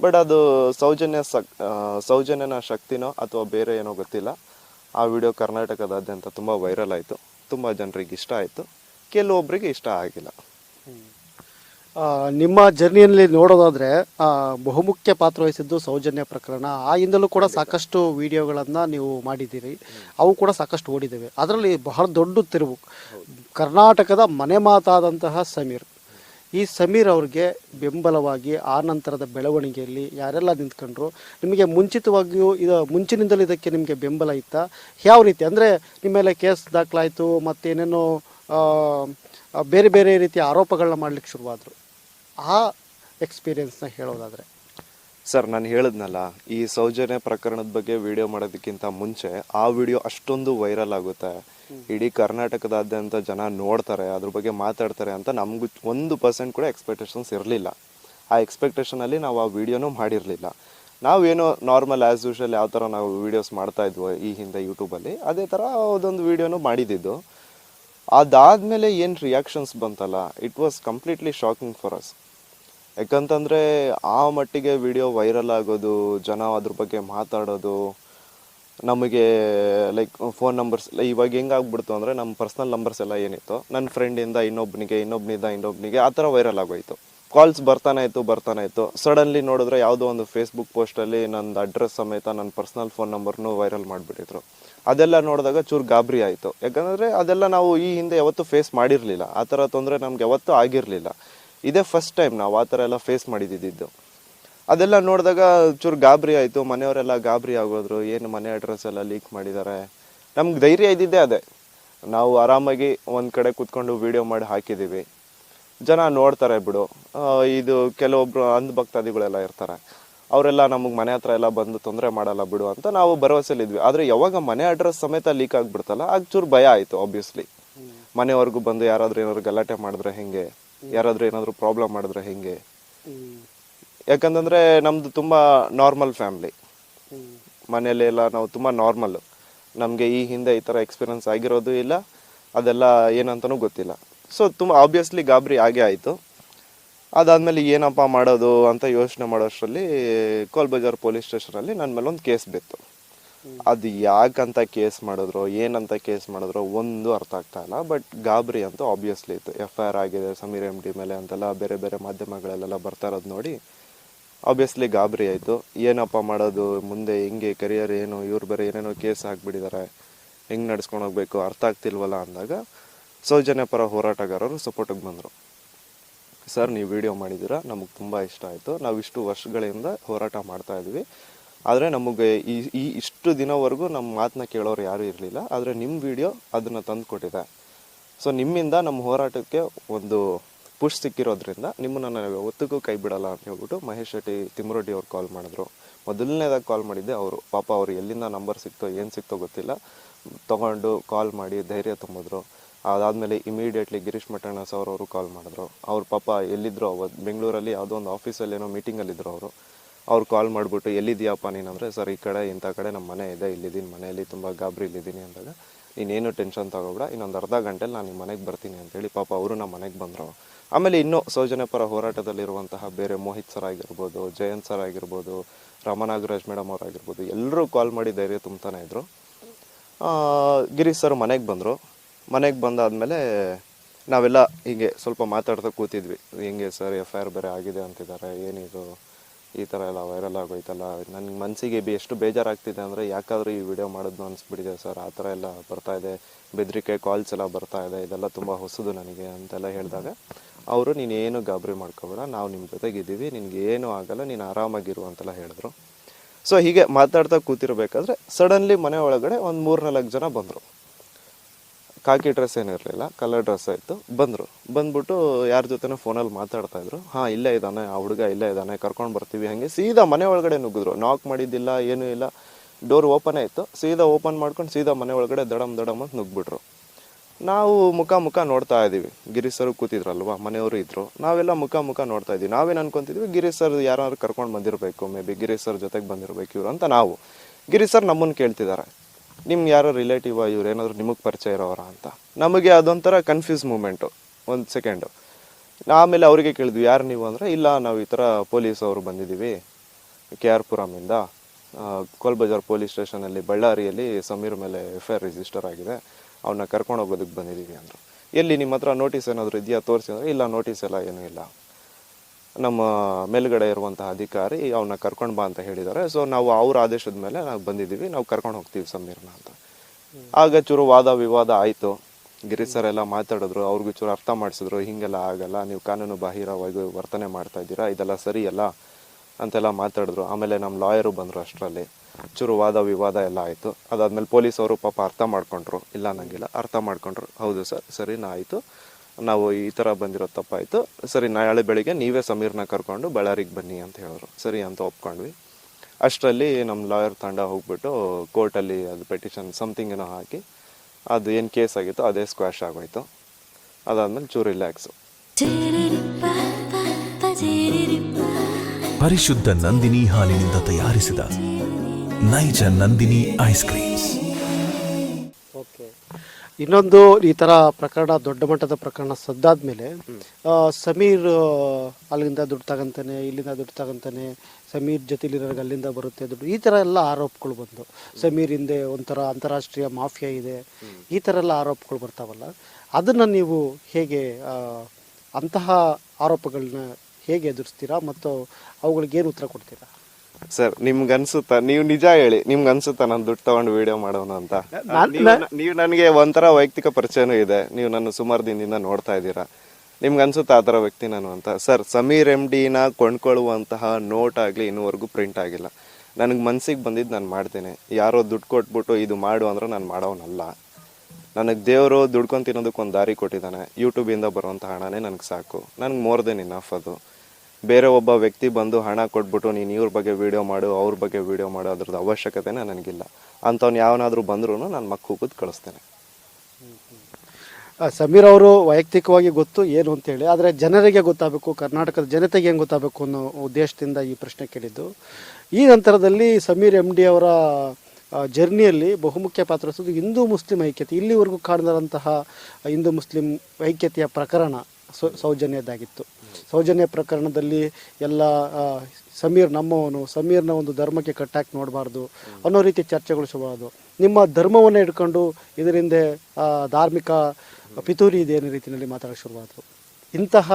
S2: ಬಟ್ ಅದು ಸೌಜನ್ಯ ಸಕ್ ಸೌಜನ್ಯನ ಶಕ್ತಿನೋ ಅಥವಾ ಬೇರೆ ಏನೋ ಗೊತ್ತಿಲ್ಲ. ಆ ವಿಡಿಯೋ ಕರ್ನಾಟಕದಾದ್ಯಂತ ತುಂಬ ವೈರಲ್ ಆಯಿತು. ತುಂಬ ಜನರಿಗೆ ಇಷ್ಟ ಆಯಿತು. ಕೆಲವೊಬ್ಬರಿಗೆ ಇಷ್ಟ ಆಗಿಲ್ಲ.
S1: ನಿಮ್ಮ ಜರ್ನಿಯಲ್ಲಿ ನೋಡೋದಾದರೆ ಬಹುಮುಖ್ಯ ಪಾತ್ರ ವಹಿಸಿದ್ದು ಸೌಜನ್ಯ ಪ್ರಕರಣ. ಆ ಹಿಂದಲೂ ಕೂಡ ಸಾಕಷ್ಟು ವಿಡಿಯೋಗಳನ್ನು ನೀವು ಮಾಡಿದ್ದೀರಿ. ಅವು ಕೂಡ ಸಾಕಷ್ಟು ಓಡಿದ್ದೇವೆ ಅದರಲ್ಲಿ ಬಹಳ ದೊಡ್ಡ ತಿರುವು. ಕರ್ನಾಟಕದ ಮನೆ ಮಾತಾದಂತಹ ಸಮೀರ್. ಈ ಸಮೀರ್ ಅವ್ರಿಗೆ ಬೆಂಬಲವಾಗಿ ಆ ನಂತರದ ಬೆಳವಣಿಗೆಯಲ್ಲಿ ಯಾರೆಲ್ಲ ನಿಂತ್ಕೊಂಡ್ರು, ನಿಮಗೆ ಮುಂಚಿತವಾಗಿಯೂ ಇದು, ಮುಂಚಿನಿಂದಲೂ ಇದಕ್ಕೆ ನಿಮಗೆ ಬೆಂಬಲ ಇತ್ತಾ? ಯಾವ ರೀತಿ? ಅಂದರೆ ನಿಮ್ಮ ಮೇಲೆ ಕೇಸ್ ದಾಖಲಾಯಿತು ಮತ್ತು ಏನೇನೋ ಬೇರೆ ಬೇರೆ ರೀತಿಯ ಆರೋಪಗಳನ್ನ ಮಾಡ್ಲಿಕ್ಕೆ ಶುರುವಾದರು. ಆ ಎಕ್ಸ್ಪೀರಿಯನ್ಸ್ನ ಹೇಳೋದಾದರೆ.
S2: ಸರ್, ನಾನು ಹೇಳಿದ್ನಲ್ಲ, ಈ ಸೌಜನ್ಯ ಪ್ರಕರಣದ ಬಗ್ಗೆ ವಿಡಿಯೋ ಮಾಡೋದಕ್ಕಿಂತ ಮುಂಚೆ ಆ ವಿಡಿಯೋ ಅಷ್ಟೊಂದು ವೈರಲ್ ಆಗುತ್ತೆ. ಇಡೀ ಕರ್ನಾಟಕದಾದ್ಯಂತ ಜನ ನೋಡ್ತಾರೆ, ಅದ್ರ ಬಗ್ಗೆ ಮಾತಾಡ್ತಾರೆ ಅಂತ ನಮಗೂ ಒಂದು ಪರ್ಸೆಂಟ್ ಕೂಡ ಎಕ್ಸ್ಪೆಕ್ಟೇಷನ್ಸ್ ಇರಲಿಲ್ಲ. ಆ ಎಕ್ಸ್ಪೆಕ್ಟೇಷನಲ್ಲಿ ನಾವು ಆ ವಿಡಿಯೋನು ಮಾಡಿರಲಿಲ್ಲ. ನಾವೇನೋ ನಾರ್ಮಲ್ ಆ್ಯಸ್ ಯೂಶಲ್ ಯಾವ ಥರ ನಾವು ವೀಡಿಯೋಸ್ ಮಾಡ್ತಾ ಇದ್ವು ಈ ಹಿಂದೆ ಯೂಟ್ಯೂಬಲ್ಲಿ ಅದೇ ಥರ ಅದೊಂದು ವಿಡಿಯೋನು ಮಾಡಿದ್ದಿದ್ದು ಅದಾದಮೇಲೆ ಏನು ರಿಯಾಕ್ಷನ್ಸ್ ಬಂತಲ್ಲ it was completely shocking for us ಯಾಕಂತಂದರೆ ಆ ಮಟ್ಟಿಗೆ ವಿಡಿಯೋ ವೈರಲ್ ಆಗೋದು, ಜನ ಅದ್ರ ಬಗ್ಗೆ ಮಾತಾಡೋದು ನಮಗೆ ಲೈಕ್ ಫೋನ್ ನಂಬರ್ಸ್ ಇವಾಗ ಹೆಂಗಾಗ್ಬಿಡ್ತು ಅಂದರೆ ನಮ್ಮ ಪರ್ಸ್ನಲ್ ನಂಬರ್ಸ್ ಎಲ್ಲ ಏನಿತ್ತು, ನನ್ನ ಫ್ರೆಂಡಿಂದ ಇನ್ನೊಬ್ಬನಿಗೆ ಇನ್ನೊಬ್ಬನಿಂದ ಇನ್ನೊಬ್ಬನಿಗೆ ಆ ಥರ ವೈರಲ್ ಆಗೋಯ್ತು. ಕಾಲ್ಸ್ ಬರ್ತಾನೆ ಇತ್ತು ಬರ್ತಾನೆ ಇತ್ತು. ಸಡನ್ಲಿ ನೋಡಿದ್ರೆ ಯಾವುದೋ ಒಂದು ಫೇಸ್ಬುಕ್ ಪೋಸ್ಟಲ್ಲಿ ನಂದು ಅಡ್ರೆಸ್ ಸಮೇತ ನನ್ನ ಪರ್ಸ್ನಲ್ ಫೋನ್ ನಂಬರ್ನು ವೈರಲ್ ಮಾಡಿಬಿಟ್ಟಿದ್ರು. ಅದೆಲ್ಲ ನೋಡಿದಾಗ ಚೂರು ಗಾಬರಿ ಆಯಿತು. ಯಾಕಂದರೆ ಅದೆಲ್ಲ ನಾವು ಈ ಹಿಂದೆ ಯಾವತ್ತೂ ಫೇಸ್ ಮಾಡಿರಲಿಲ್ಲ. ಆ ಥರ ತೊಂದರೆ ನಮ್ಗೆ ಯಾವತ್ತೂ ಆಗಿರಲಿಲ್ಲ. ಇದೇ ಫಸ್ಟ್ ಟೈಮ್ ನಾವು ಆ ಥರ ಎಲ್ಲ ಫೇಸ್ ಮಾಡಿದ್ದಿದ್ದು. ಅದೆಲ್ಲ ನೋಡಿದಾಗ ಚೂರು ಗಾಬರಿ ಆಯಿತು. ಮನೆಯವರೆಲ್ಲ ಗಾಬರಿ ಆಗೋದ್ರು. ಏನು ಮನೆ ಅಡ್ರೆಸ್ ಎಲ್ಲ ಲೀಕ್ ಮಾಡಿದ್ದಾರೆ. ನಮ್ಗೆ ಧೈರ್ಯ ಇದ್ದಿದ್ದೇ ಅದೇ. ನಾವು ಆರಾಮಾಗಿ ಒಂದು ಕಡೆ ಕೂತ್ಕೊಂಡು ವಿಡಿಯೋ ಮಾಡಿ ಹಾಕಿದ್ದೀವಿ ಜನ ನೋಡ್ತಾರೆ ಬಿಡು. ಇದು ಕೆಲವೊಬ್ರು ಅಂಧಭಕ್ತಾದಿಗಳೆಲ್ಲ ಇರ್ತಾರೆ. ಅವರೆಲ್ಲ ನಮಗೆ ಮನೆ ಹತ್ರ ಎಲ್ಲ ಬಂದು ತೊಂದರೆ ಮಾಡಲ್ಲ ಬಿಡು ಅಂತ ನಾವು ಭರವಸೆಲಿದ್ವಿ ಆದರೆ ಯಾವಾಗ ಮನೆ ಅಡ್ರೆಸ್ ಸಮೇತ ಲೀಕ್ ಆಗಿಬಿಡ್ತಲ್ಲ ಆಗ ಚೂರು ಭಯ ಆಯಿತು ಆಬ್ವಿಯಸ್ಲಿ ಮನೆವರೆಗೂ ಬಂದು ಯಾರಾದ್ರೂ ಏನಾದ್ರು ಗಲಾಟೆ ಮಾಡಿದ್ರೆ ಹೆಂಗೆ? ಯಾರಾದ್ರೂ ಏನಾದರೂ ಪ್ರಾಬ್ಲಮ್ ಮಾಡಿದ್ರೆ ಹೆಂಗೆ? ಯಾಕಂತಂದ್ರೆ ನಮ್ದು ತುಂಬಾ ನಾರ್ಮಲ್ ಫ್ಯಾಮಿಲಿ ಮನೆಯಲ್ಲಿ ಎಲ್ಲ ನಾವು ತುಂಬಾ ನಾರ್ಮಲ್ ನಮಗೆ ಈ ಹಿಂದೆ ಈ ಥರ ಎಕ್ಸ್ಪೀರಿಯನ್ಸ್ ಆಗಿರೋದು ಇಲ್ಲ ಅದೆಲ್ಲ ಏನಂತನೂ ಗೊತ್ತಿಲ್ಲ. ಸೊ ತುಂಬ ಆಬ್ವಿಯಸ್ಲಿ ಗಾಬರಿ ಆಗೇ ಆಯಿತು. ಅದಾದಮೇಲೆ ಏನಪ್ಪ ಮಾಡೋದು ಅಂತ ಯೋಚನೆ ಮಾಡೋಷ್ಟರಲ್ಲಿ ಕೋಲ್ ಬಜಾರ್ ಪೊಲೀಸ್ ಸ್ಟೇಷನಲ್ಲಿ ನನ್ನ ಮೇಲೆ ಒಂದು ಕೇಸ್ ಬಿತ್ತು. ಅದು ಯಾಕಂತ ಕೇಸ್ ಮಾಡಿದ್ರು ಏನಂತ ಕೇಸ್ ಮಾಡಿದ್ರು ಒಂದು ಅರ್ಥ ಆಗ್ತಾ ಇಲ್ಲ. ಬಟ್ ಗಾಬರಿ ಅಂತ ಆಬ್ವಿಯಸ್ಲಿ ಇತ್ತು. ಎಫ್ ಐ ಆರ್ ಆಗಿದೆ ಸಮೀರ್ ಎಂ ಡಿ ಮೇಲೆ ಅಂತೆಲ್ಲ ಬೇರೆ ಬೇರೆ ಮಾಧ್ಯಮಗಳಲ್ಲೆಲ್ಲ ಬರ್ತಾ ಇರೋದು ನೋಡಿ. ಆಬ್ವಿಯಸ್ಲಿ ಗಾಬರಿ ಆಯಿತು. ಏನಪ್ಪ ಮಾಡೋದು, ಮುಂದೆ ಹೆಂಗೆ ಕರಿಯರ್ ಏನು, ಇವ್ರು ಬೇರೆ ಏನೇನೋ ಕೇಸ್ ಹಾಕ್ಬಿಟ್ಟಿದ್ದಾರೆ ಹೆಂಗೆ ನಡ್ಸ್ಕೊಂಡು ಹೋಗ್ಬೇಕು, ಅರ್ಥ ಆಗ್ತಿಲ್ವಲ್ಲ ಅಂದಾಗ ಸೌಜನ್ಯ ಪರ ಹೋರಾಟಗಾರರು ಸಪೋರ್ಟಿಗೆ ಬಂದರು. ಸರ್ ನೀವು ವಿಡಿಯೋ ಮಾಡಿದ್ದೀರಾ? ನಮಗೆ ತುಂಬ ಇಷ್ಟ ಆಯಿತು. ನಾವು ಇಷ್ಟು ವರ್ಷಗಳಿಂದ ಹೋರಾಟ ಮಾಡ್ತಾ ಇದ್ವಿ. ಆದರೆ ನಮಗೆ ಈ ಈ ಇಷ್ಟು ದಿನವರೆಗೂ ನಮ್ಮ ಮಾತನ್ನ ಕೇಳೋರು ಯಾರೂ ಇರಲಿಲ್ಲ. ಆದರೆ ನಿಮ್ಮ ವಿಡಿಯೋ ಅದನ್ನು ತಂದು ಕೊಟ್ಟಿದೆ ಸೊ ನಿಮ್ಮಿಂದ ನಮ್ಮ ಹೋರಾಟಕ್ಕೆ ಒಂದು ಪುಷ್ ಸಿಕ್ಕಿರೋದ್ರಿಂದ ನಿಮ್ಮನ್ನು ನಾನು ಯಾವತ್ತಿಗೂ ಕೈ ಬಿಡಲ್ಲ ಅಂತ ಹೇಳ್ಬಿಟ್ಟು ಮಹೇಶ್ ಶೆಟ್ಟಿ ತಿಮ್ಮರೊಡ್ಡಿ ಅವ್ರು ಕಾಲ್ ಮಾಡಿದ್ರು. ಮೊದಲನೇದಾಗಿ ಕಾಲ್ ಮಾಡಿದ್ದೆ ಅವರು. ಪಾಪ ಅವರು ಎಲ್ಲಿಂದ ನಂಬರ್ ಸಿಕ್ತೋ, ಏನು ಸಿಕ್ತೋ ಗೊತ್ತಿಲ್ಲ. ತೊಗೊಂಡು ಕಾಲ್ ಮಾಡಿ ಧೈರ್ಯ ತುಂಬಿದ್ರು. ಅದಾದಮೇಲೆ ಇಮಿಡಿಯೇಟ್ಲಿ ಗಿರೀಶ್ ಮಠಣ್ಣ ಸರ್ ಅವರು ಕಾಲ್ ಮಾಡಿದ್ರು. ಅವ್ರ ಪಾಪ ಅವತ್ತು ಬೆಂಗಳೂರಲ್ಲಿ ಯಾವುದೋ ಒಂದು ಆಫೀಸಲ್ಲಿ ಏನೋ ಮೀಟಿಂಗಲ್ಲಿದ್ದರು ಅವರು. ಅವ್ರು ಕಾಲ್ ಮಾಡಿಬಿಟ್ಟು ಎಲ್ಲಿದ್ದೀಯಪ್ಪ ನೀನು? ಸರ್, ಈ ಕಡೆ ಇಂಥ ಕಡೆ ನಮ್ಮ ಮನೆ ಇದೆ, ಇಲ್ಲಿದ್ದೀನಿ, ಮನೆಯಲ್ಲಿ ತುಂಬ ಗಾಬರಿ ಇಲ್ಲಿದ್ದೀನಿ ಅಂದಾಗ ನೀನೇನು ಟೆನ್ಷನ್ ತಗೋಬೇಡ. ಇನ್ನೊಂದು ಅರ್ಧ ಗಂಟೆಲಿ ನಾನು ನಿಮ್ಮ ಮನೆಗೆ ಬರ್ತೀನಿ ಅಂತೇಳಿ ಪಾಪ ಅವರು ನಮ್ಮ ಮನೆಗೆ ಬಂದರು. ಆಮೇಲೆ ಇನ್ನೂ ಸೌಜನ್ಯ ಪರ ಹೋರಾಟದಲ್ಲಿರುವಂತಹ ಬೇರೆ ಮೋಹಿತ್ ಸರ್ ಆಗಿರ್ಬೋದು, ಜಯಂತ್ ಸರ್ ಆಗಿರ್ಬೋದು, ರಾಮನಾಗರಾಜ್ ಮೇಡಮ್ ಅವರಾಗಿರ್ಬೋದು ಎಲ್ಲರೂ ಕಾಲ್ ಮಾಡಿ ಧೈರ್ಯ ತುಂಬ್ತಾನೆ ಇದ್ದರು ಗಿರೀಶ್ ಸರ್ ಮನೆಗೆ ಬಂದರು. ಮನೆಗೆ ಬಂದಾದಮೇಲೆ ನಾವೆಲ್ಲ ಹೀಗೆ ಸ್ವಲ್ಪ ಮಾತಾಡ್ತಾ ಕೂತಿದ್ವಿ. ಹೆಂಗೆ ಸರ್ ಎಫ್ ಐ ಆರ್ ಬೇರೆ ಆಗಿದೆ ಅಂತಿದ್ದಾರೆ, ಏನಿದು? ಈ ಥರ ಎಲ್ಲ ವೈರಲ್ ಆಗೋಯ್ತಲ್ಲ ನನ್ನ ಮನಸ್ಸಿಗೆ ಬಿ ಎಷ್ಟು ಬೇಜಾರಾಗ್ತಿದೆ ಅಂದರೆ ಯಾಕಾದರೂ ಈ ವಿಡಿಯೋ ಮಾಡೋದು ಅನಿಸ್ಬಿಟ್ಟಿದೆ ಸರ್ ಆ ಥರ ಎಲ್ಲ ಬರ್ತಾ ಇದೆ. ಬೆದರಿಕೆ ಕಾಲ್ಸ್ ಎಲ್ಲ ಬರ್ತಾ ಇದೆ. ಇದೆಲ್ಲ ತುಂಬ ಹೊಸದು ನನಗೆ ಅಂತೆಲ್ಲ ಹೇಳಿದಾಗ, ಅವರು ನೀನು ಏನು ಗಾಬರಿ ಮಾಡ್ಕೋಬೇಡ, ನಾವು ನಿಮ್ಮ ಜೊತೆಗಿದ್ದೀವಿ ನಿನಗೆ ಏನೂ ಆಗಲ್ಲ, ನೀನು ಆರಾಮಾಗಿರು ಅಂತೆಲ್ಲ ಹೇಳಿದ್ರು. ಸೊ ಹೀಗೆ ಮಾತಾಡ್ತಾ ಕೂತಿರಬೇಕಾದ್ರೆ ಸಡನ್ಲಿ ಮನೆ ಒಳಗಡೆ ಒಂದು ಮೂರು ನಾಲ್ಕು ಜನ ಬಂದರು. ಕಾಕಿ ಡ್ರೆಸ್ ಏನಿರಲಿಲ್ಲ ಕಲರ್ ಡ್ರೆಸ್ ಇತ್ತು. ಬಂದರು. ಬಂದ್ಬಿಟ್ಟು ಯಾರ ಜೊತೆನೋ ಫೋನಲ್ಲಿ ಮಾತಾಡ್ತಾ ಇದ್ರು. ಹಾಂ, ಇಲ್ಲೇ ಇದ್ದಾನೆ, ಆ ಹುಡುಗ ಇಲ್ಲೇ ಇದ್ದಾನೆ, ಕರ್ಕೊಂಡು ಬರ್ತೀವಿ ಹಾಗೆ ಸೀದಾ ಮನೆ ಒಳಗಡೆ ನುಗ್ಗಿದ್ರು. ನಾಕ್ ಮಾಡಿದ್ದಿಲ್ಲ, ಏನೂ ಇಲ್ಲ. ಡೋರ್ ಓಪನ್ ಆಯಿತು ಸೀದಾ ಓಪನ್ ಮಾಡ್ಕೊಂಡು ಸೀದಾ ಮನೆ ಒಳಗಡೆ ದಡಮ್ ದಡಮ್ ಅಂತ ನುಗ್ಬಿಟ್ರು ನಾವು ಮುಖ ಮುಖ ನೋಡ್ತಾ ಇದ್ದೀವಿ. ಗಿರೀಶ್ ಸರ್ ಕೂತಿದ್ರಲ್ವಾ? ಮನೆಯವರು ಇದ್ರು. ನಾವೆಲ್ಲ ಮುಖ ಮುಖ ನೋಡ್ತಾ ಇದ್ದೀವಿ. ನಾವೇನು ಅನ್ಕೊತಿದ್ವಿ? ಗಿರೀಶ್ ಸರ್ ಯಾರು ಕರ್ಕೊಂಡು ಬಂದಿರಬೇಕು. ಮೇ ಬಿ ಗಿರೀಶ್ ಸರ್ ಜೊತೆಗೆ ಬಂದಿರಬೇಕು ಇವರು ಅಂತ ನಾವು. ಗಿರೀಶ್ ಸರ್ ನಮ್ಮನ್ನು ಕೇಳ್ತಿದ್ದಾರೆ. ನಿಮ್ಗೆ ಯಾರೋ ರಿಲೇಟಿವ್ ಇವ್ರು ಏನಾದ್ರು ನಿಮಗೆ ಪರಿಚಯ ಇರೋರ ಅಂತ. ನಮಗೆ ಅದೊಂಥರ ಕನ್ಫ್ಯೂಸ್ ಮೂಮೆಂಟು ಒಂದು ಸೆಕೆಂಡು ಆಮೇಲೆ ಅವರಿಗೆ ಕೇಳಿದ್ವಿ, ಯಾರು ನೀವು? ಅಂದರೆ, ಇಲ್ಲ, ನಾವು ಈ ಥರ ಪೊಲೀಸ್ ಅವರು ಬಂದಿದ್ದೀವಿ ಕೆ ಆರ್ ಪುರಮಿಂದ. ಕೋಲ್ ಬಜಾರ್ ಪೊಲೀಸ್ ಸ್ಟೇಷನಲ್ಲಿ ಬಳ್ಳಾರಿಯಲ್ಲಿ ಸಮೀರ್ ಮೇಲೆ ಎಫ್ ಐ ಆರ್ ರಿಜಿಸ್ಟರ್ ಆಗಿದೆ. ಅವನ್ನ ಕರ್ಕೊಂಡು ಹೋಗೋದಕ್ಕೆ ಬಂದಿದ್ದೀವಿ ಅಂದರು. ಎಲ್ಲಿ ನಿಮ್ಮ ಹತ್ರ ನೋಟಿಸ್ ಏನಾದರೂ ಇದೆಯಾ? ತೋರಿಸಿ ಅಂದರೆ, ಇಲ್ಲ ನೋಟಿಸ್ ಎಲ್ಲ ಏನೂ ಇಲ್ಲ. ನಮ್ಮ ಮೇಲ್ಗಡೆ ಇರುವಂತಹ ಅಧಿಕಾರಿ ಅವನ್ನ ಕರ್ಕೊಂಡು ಬಾ ಅಂತ ಹೇಳಿದ್ದಾರೆ. ಸೊ ನಾವು ಅವ್ರ ಆದೇಶದ ಮೇಲೆ ನಾವು ಬಂದಿದ್ದೀವಿ. ನಾವು ಕರ್ಕೊಂಡು ಹೋಗ್ತೀವಿ ಸಮೀರ್ನ ಅಂತ. ಆಗ ಚೂರು ವಾದ ವಿವಾದ ಆಯಿತು. ಗಿರಿ ಸರ್ ಎಲ್ಲ ಮಾತಾಡಿದ್ರು. ಅವ್ರಿಗೂ ಚೂರು ಅರ್ಥ ಮಾಡಿಸಿದ್ರು. ಹಿಂಗೆಲ್ಲ ಆಗಲ್ಲ. ನೀವು ಕಾನೂನು ಬಾಹಿರವಾಗಿ ವರ್ತನೆ ಮಾಡ್ತಾ ಇದ್ದೀರಾ? ಇದೆಲ್ಲ ಸರಿಯಲ್ಲ ಅಂತೆಲ್ಲ ಮಾತಾಡಿದ್ರು. ಆಮೇಲೆ ನಮ್ಮ ಲಾಯರು ಬಂದರು ಅಷ್ಟರಲ್ಲಿ. ಚೂರು ವಾದ ವಿವಾದ ಎಲ್ಲ ಆಯಿತು. ಅದಾದಮೇಲೆ ಪೊಲೀಸ್ ಅವರು ಪಾಪ ಅರ್ಥ ಮಾಡ್ಕೊಂಡ್ರು. ಇಲ್ಲ ಅನ್ನಂಗಿಲ್ಲ ಅರ್ಥ ಮಾಡ್ಕೊಂಡ್ರು. ಹೌದು ಸರ್. ಸರಿ ನಾ ಆಯಿತು. ನಾವು ಈ ಥರ ಬಂದಿರೋ ತಪ್ಪಾಯಿತು. ಸರಿ, ನಾಳೆ ಬೆಳಿಗ್ಗೆ ನೀವೇ ಸಮೀರ್ನ ಕರ್ಕೊಂಡು ಬಳ್ಳಾರಿಗೆ ಬನ್ನಿ ಅಂತ ಹೇಳಿದ್ರು ಸರಿ ಅಂತ ಒಪ್ಕೊಂಡ್ವಿ. ಅಷ್ಟರಲ್ಲಿ ನಮ್ಮ ಲಾಯರ್ ತಂಡ ಹೋಗ್ಬಿಟ್ಟು ಕೋರ್ಟಲ್ಲಿ ಅದು ಪೆಟಿಷನ್ ಸಮಥಿಂಗ್ ಏನೋ ಹಾಕಿ ಅದು ಏನು ಕೇಸ್ ಆಗಿತ್ತು ಅದೇ ಸ್ಕ್ವಾಶ್ ಆಗೋಯ್ತು. ಅದಾದ್ಮೇಲೆ ಚೂರು ರಿಲ್ಯಾಕ್ಸು
S3: ಪರಿಶುದ್ಧ ನಂದಿನಿ ಹಾಲಿನಿಂದ ತಯಾರಿಸಿದ ನೈಜ ನಂದಿನಿ ಐಸ್ ಕ್ರೀಮ್ಸ್
S1: ಇನ್ನೊಂದು ಈ ತರ ಪ್ರಕರಣ, ದೊಡ್ಡ ಮಟ್ಟದ ಪ್ರಕರಣ ಸದ್ದಾದ ಮೇಲೆ ಸಮೀರ್ ಅಲ್ಲಿಂದ ದುಡ್ಡು ತಗೊಂತಾನೆ, ಇಲ್ಲಿಂದ ದುಡ್ಡು ತಗೊಂತಾನೆ, ಸಮೀರ್ ಜೊತೆಲಿರೋರ್ಗೆ ಅಲ್ಲಿಂದ ಬರುತ್ತೆ ದುಡ್ಡು. ಈ ಥರ ಎಲ್ಲ ಆರೋಪಗಳು ಬಂದು, ಸಮೀರ್ ಹಿಂದೆ ಒಂಥರ ಅಂತಾರಾಷ್ಟ್ರೀಯ ಮಾಫಿಯಾ ಇದೆ. ಈ ಥರ ಎಲ್ಲ ಆರೋಪಗಳು ಬರ್ತಾವಲ್ಲ, ಅದನ್ನು ನೀವು ಹೇಗೆ ಅಂತಹ ಆರೋಪಗಳನ್ನ ಹೇಗೆ ಎದುರಿಸ್ತೀರಾ ಮತ್ತು ಅವುಗಳಿಗೆ ಏನು ಉತ್ತರ ಕೊಡ್ತೀರಾ?
S2: ಸರ್ ನಿಮ್ಗೆ ಅನ್ಸುತ್ತಾ ನೀವು ನಿಜ ಹೇಳಿ ನಿಮ್ಗೆ ಅನ್ಸುತ್ತಾ ನಾನು ದುಡ್ಡು ತಗೊಂಡು ವಿಡಿಯೋ ಮಾಡೋಣ ಅಂತ? ನೀವು ನನಗೆ ಒಂಥರ ವೈಯಕ್ತಿಕ ಪರಿಚಯನೂ ಇದೆ ನೀವು ನನ್ನ ಸುಮಾರು ದಿನದಿಂದ ನೋಡ್ತಾ ಇದ್ದೀರಾ. ನಿಮ್ಗೆ ಅನ್ಸುತ್ತಾ ಆ ಥರ ವ್ಯಕ್ತಿ ನಾನು ಅಂತ? ಸರ್ ಸಮೀರ್ ಎಂ ಡಿನ ಕೊಂಡ್ಕೊಳ್ಳುವಂತಹ ನೋಟ್ ಆಗಲಿ ಇನ್ನೂವರೆಗೂ ಪ್ರಿಂಟ್ ಆಗಿಲ್ಲ. ನನಗೆ ಮನ್ಸಿಗೆ ಬಂದಿದ್ದು ನಾನು ಮಾಡ್ತೇನೆ. ಯಾರೋ ದುಡ್ಡು ಕೊಟ್ಬಿಟ್ಟು ಇದು ಮಾಡು ಅಂದ್ರೆ ನಾನು ಮಾಡೋನಲ್ಲ. ನನಗೆ ದೇವರು ದುಡ್ಕೊಂಡು ತಿನ್ನೋದಕ್ಕೊಂದು ದಾರಿ ಕೊಟ್ಟಿದ್ದಾನೆ. ಯೂಟ್ಯೂಬಿಂದ ಬರುವಂಥ ಹಣನೇ ನನಗೆ ಸಾಕು. ನನಗೆ ಮೋರ್ ದೆನ್ ಇನಫ್ ಅದು. ಬೇರೆ ಒಬ್ಬ ವ್ಯಕ್ತಿ ಬಂದು ಹಣ ಕೊಟ್ಬಿಟ್ಟು, ನೀನು ಇವ್ರ ಬಗ್ಗೆ ವಿಡಿಯೋ ಮಾಡು, ಅವ್ರ ಬಗ್ಗೆ ವಿಡಿಯೋ ಮಾಡು, ಅದ್ರದ್ದು ಅವಶ್ಯಕತೆನೇ ನನಗಿಲ್ಲ. ಅಂಥವ್ನು ಯಾವನಾದರೂ ಬಂದ್ರೂ ನಾನು ಮಕ್ಕ ಕೂತ್ ಕಳಿಸ್ತೇನೆ.
S1: ಸಮೀರ್ ಅವರು ವೈಯಕ್ತಿಕವಾಗಿ ಗೊತ್ತು ಏನು ಅಂತೇಳಿ ಆದರೆ ಜನರಿಗೆ ಗೊತ್ತಾಗಬೇಕು, ಕರ್ನಾಟಕದ ಜನತೆಗೆ ಏನು ಗೊತ್ತಾಗಬೇಕು ಅನ್ನೋ ಉದ್ದೇಶದಿಂದ ಈ ಪ್ರಶ್ನೆ ಕೇಳಿದ್ದು. ಈ ನಂತರದಲ್ಲಿ ಸಮೀರ್ ಎಂ ಡಿ ಅವರ ಜರ್ನಿಯಲ್ಲಿ ಬಹುಮುಖ್ಯ ಪಾತ್ರ ಹಿಂದೂ ಮುಸ್ಲಿಂ ಐಕ್ಯತೆ. ಇಲ್ಲಿವರೆಗೂ ಕಾಣದಂತಹ ಹಿಂದೂ ಮುಸ್ಲಿಂ ಐಕ್ಯತೆಯ ಪ್ರಕರಣ ಸೌ- ಸೌಜನ್ಯ ಪ್ರಕರಣದಲ್ಲಿ ಎಲ್ಲ ಸಮೀರ್ ನಮ್ಮವನು, ಸಮೀರ್ನ ಒಂದು ಧರ್ಮಕ್ಕೆ ಕಟ್ಟಾಕಿ ನೋಡಬಾರ್ದು ಅನ್ನೋ ರೀತಿ ಚರ್ಚೆಗಳು ಶುರುವಾದವು. ನಿಮ್ಮ ಧರ್ಮವನ್ನು ಇಟ್ಕೊಂಡು ಇದರಿಂದ ಧಾರ್ಮಿಕ ಪಿತೂರಿ ಇದೆ ಅನ್ನೋ ರೀತಿಯಲ್ಲಿ ಮಾತಾಡೋಕೆ ಶುರುವಾದರು ಇಂತಹ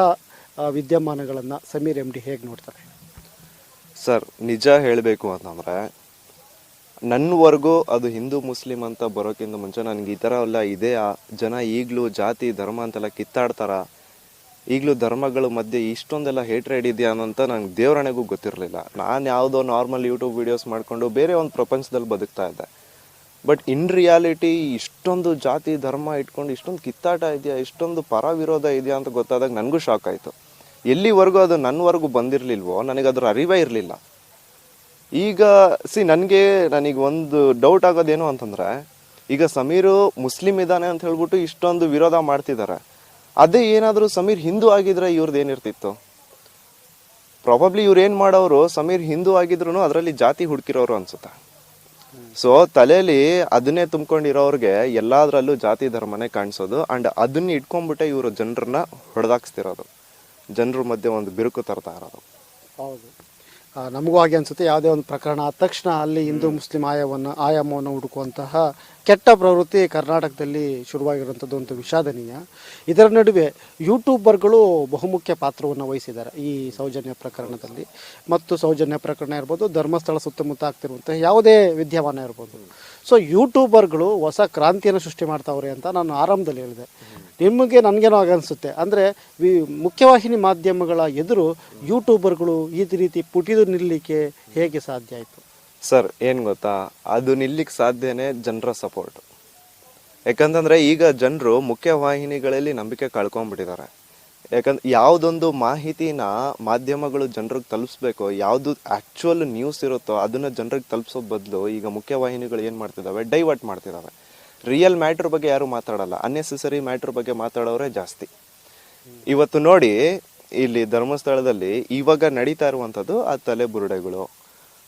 S1: ವಿದ್ಯಮಾನಗಳನ್ನು ಸಮೀರ್ ಎಂ ಡಿ ಹೇಗೆ ನೋಡ್ತಾರೆ?
S2: ಸರ್, ನಿಜ ಹೇಳಬೇಕು ಅಂತಂದರೆ ನನ್ನವರೆಗೂ ಅದು ಹಿಂದೂ ಮುಸ್ಲಿಂ ಅಂತ ಬರೋಕ್ಕಿಂತ ಮುಂಚೆ ನನಗೆ ಈ ಥರ ಎಲ್ಲ ಇದೆ ಜನ ಈಗಲೂ ಜಾತಿ, ಧರ್ಮ ಅಂತೆಲ್ಲ ಕಿತ್ತಾಡ್ತಾರ? ಈಗಲೂ ಧರ್ಮಗಳ ಮಧ್ಯೆ ಇಷ್ಟೊಂದೆಲ್ಲ ಹೇಟ್ರೇಡ್ ಇದೆಯಾ ಅಂತ ನಂಗೆ ದೇವರಣೆಗೂ ಗೊತ್ತಿರಲಿಲ್ಲ. ನಾನು ಯಾವುದೋ ನಾರ್ಮಲ್ ಯೂಟ್ಯೂಬ್ ವೀಡಿಯೋಸ್ ಮಾಡಿಕೊಂಡು ಬೇರೆ ಒಂದು ಪ್ರಪಂಚದಲ್ಲಿ ಬದುಕ್ತಾ ಇದ್ದೆ. ಬಟ್ ಇನ್ ರಿಯಾಲಿಟಿ ಇಷ್ಟೊಂದು ಜಾತಿ, ಧರ್ಮ ಇಟ್ಕೊಂಡು ಇಷ್ಟೊಂದು ಕಿತ್ತಾಟ ಇದೆಯಾ, ಇಷ್ಟೊಂದು ಪರ ವಿರೋಧ ಇದೆಯಾ ಅಂತ ಗೊತ್ತಾದಾಗ ನನಗೂ ಶಾಕ್ ಆಯಿತು. ಎಲ್ಲಿವರೆಗೂ ಅದು ನನ್ನವರೆಗೂ ಬಂದಿರಲಿಲ್ವೋ ನನಗೆ ಅದರ ಅರಿವೇ ಇರಲಿಲ್ಲ. ಈಗ ಸಿ ನನಗೆ ನನಗೆ ಒಂದು ಡೌಟ್ ಆಗೋದೇನು ಅಂತಂದರೆ, ಈಗ ಸಮೀರು ಮುಸ್ಲಿಂ ಇದ್ದಾನೆ ಅಂತ ಹೇಳ್ಬಿಟ್ಟು ಇಷ್ಟೊಂದು ವಿರೋಧ ಮಾಡ್ತಿದ್ದಾರೆ ಅದೇ ಏನಾದರೂ ಸಮೀರ್ ಹಿಂದೂ ಆಗಿದ್ರೆ ಇವ್ರದ್ದು ಏನಿರ್ತಿತ್ತು ಪ್ರಾಬಬ್ಲಿ ಇವ್ರು ಏನು ಮಾಡೋರು, ಸಮೀರ್ ಹಿಂದೂ ಆಗಿದ್ರು ಅದರಲ್ಲಿ ಜಾತಿ ಹುಡುಕಿರೋರು ಅನ್ಸುತ್ತೆ. ಸೊ ತಲೆಯಲ್ಲಿ ಅದನ್ನೇ ತುಂಬ್ಕೊಂಡಿರೋರ್ಗೆ ಎಲ್ಲಾದ್ರಲ್ಲೂ ಜಾತಿ ಧರ್ಮನೇ ಕಾಣಿಸೋದು ಅಂಡ್ ಅದನ್ನ ಇಟ್ಕೊಂಡ್ಬಿಟ್ಟೆ ಇವರು ಜನರನ್ನ ಹೊಡೆದಾಕ್ಸ್ತಿರೋದು. ಜನರ ಮಧ್ಯೆ ಒಂದು ಬಿರುಕು ತರ್ತಾ ಇರೋದು.
S1: ಹೌದು. ನಮಗೂ ಹಾಗೆ ಅನಿಸುತ್ತೆ. ಯಾವುದೇ ಒಂದು ಪ್ರಕರಣ ಆದ ತಕ್ಷಣ ಅಲ್ಲಿ ಹಿಂದೂ ಮುಸ್ಲಿಂ ಆಯವನ್ನು, ಆಯಾಮವನ್ನು ಹುಡುಕುವಂತಹ ಕೆಟ್ಟ ಪ್ರವೃತ್ತಿ ಕರ್ನಾಟಕದಲ್ಲಿ ಶುರುವಾಗಿರುವಂಥದ್ದು ಒಂದು ವಿಷಾದನೀಯ. ಇದರ ನಡುವೆ ಯೂಟ್ಯೂಬರ್ಗಳು ಬಹುಮುಖ್ಯ ಪಾತ್ರವನ್ನು ವಹಿಸಿದ್ದಾರೆ ಈ ಸೌಜನ್ಯ ಪ್ರಕರಣದಲ್ಲಿ. ಮತ್ತು ಸೌಜನ್ಯ ಪ್ರಕರಣ ಇರ್ಬೋದು, ಧರ್ಮಸ್ಥಳ ಸುತ್ತಮುತ್ತ ಆಗ್ತಿರುವಂತಹ ಯಾವುದೇ ವಿದ್ಯಮಾನ ಇರ್ಬೋದು. ಸೊ ಯೂಟ್ಯೂಬರ್ಗಳು ಹೊಸ ಕ್ರಾಂತಿಯನ್ನು ಸೃಷ್ಟಿ ಮಾಡ್ತಾವ್ರೆ ಅಂತ ನಾನು ಆರಂಭದಲ್ಲಿ ಹೇಳಿದೆ. ನಿಮಗೆ ನನಗೇನೋ ಆಗನಿಸುತ್ತೆ ಅಂದರೆ, ವಿ ಮುಖ್ಯವಾಹಿನಿ ಮಾಧ್ಯಮಗಳ ಎದುರು ಯೂಟ್ಯೂಬರ್ಗಳು ಈ ರೀತಿ ಪುಟಿದು ನಿಲ್ಲಲಿಕ್ಕೆ ಹೇಗೆ ಸಾಧ್ಯ ಆಯಿತು?
S2: ಸರ್, ಏನು ಗೊತ್ತಾ? ಅದು ನಿಲ್ಲಿಕ್ಕೆ ಸಾಧ್ಯನೇ ಜನರ ಸಪೋರ್ಟ್. ಯಾಕಂತಂದರೆ ಈಗ ಜನರು ಮುಖ್ಯವಾಹಿನಿಗಳಲ್ಲಿ ನಂಬಿಕೆ ಕಳ್ಕೊಂಡ್ಬಿಟ್ಟಿದ್ದಾರೆ ಯಾಕಂದ್ರೆ ಯಾವುದೊಂದು ಮಾಹಿತಿನ ಮಾಧ್ಯಮಗಳು ಜನರಿಗೆ ತಲುಪಿಸ್ಬೇಕು, ಯಾವುದು ಆ್ಯಕ್ಚುಯಲ್ ನ್ಯೂಸ್ ಇರುತ್ತೋ ಅದನ್ನ ಜನರಿಗೆ ತಲುಪಿಸೋ ಬದಲು ಈಗ ಮುಖ್ಯವಾಹಿನಿಗಳು ಏನು ಮಾಡ್ತಿದ್ದಾವೆ ಡೈವರ್ಟ್ ಮಾಡ್ತಿದ್ದಾವೆ ರಿಯಲ್ ಮ್ಯಾಟ್ರ್ ಬಗ್ಗೆ ಯಾರು ಮಾತಾಡಲ್ಲ. ಅನ್ನೆಸೆಸರಿ ಮ್ಯಾಟ್ರ್ ಬಗ್ಗೆ ಮಾತಾಡೋರೇ ಜಾಸ್ತಿ. ಇವತ್ತು ನೋಡಿ, ಇಲ್ಲಿ ಧರ್ಮಸ್ಥಳದಲ್ಲಿ ಇವಾಗ ನಡೀತಾ ಇರುವಂಥದ್ದು ಆ ತಲೆ ಬುರುಡೆಗಳು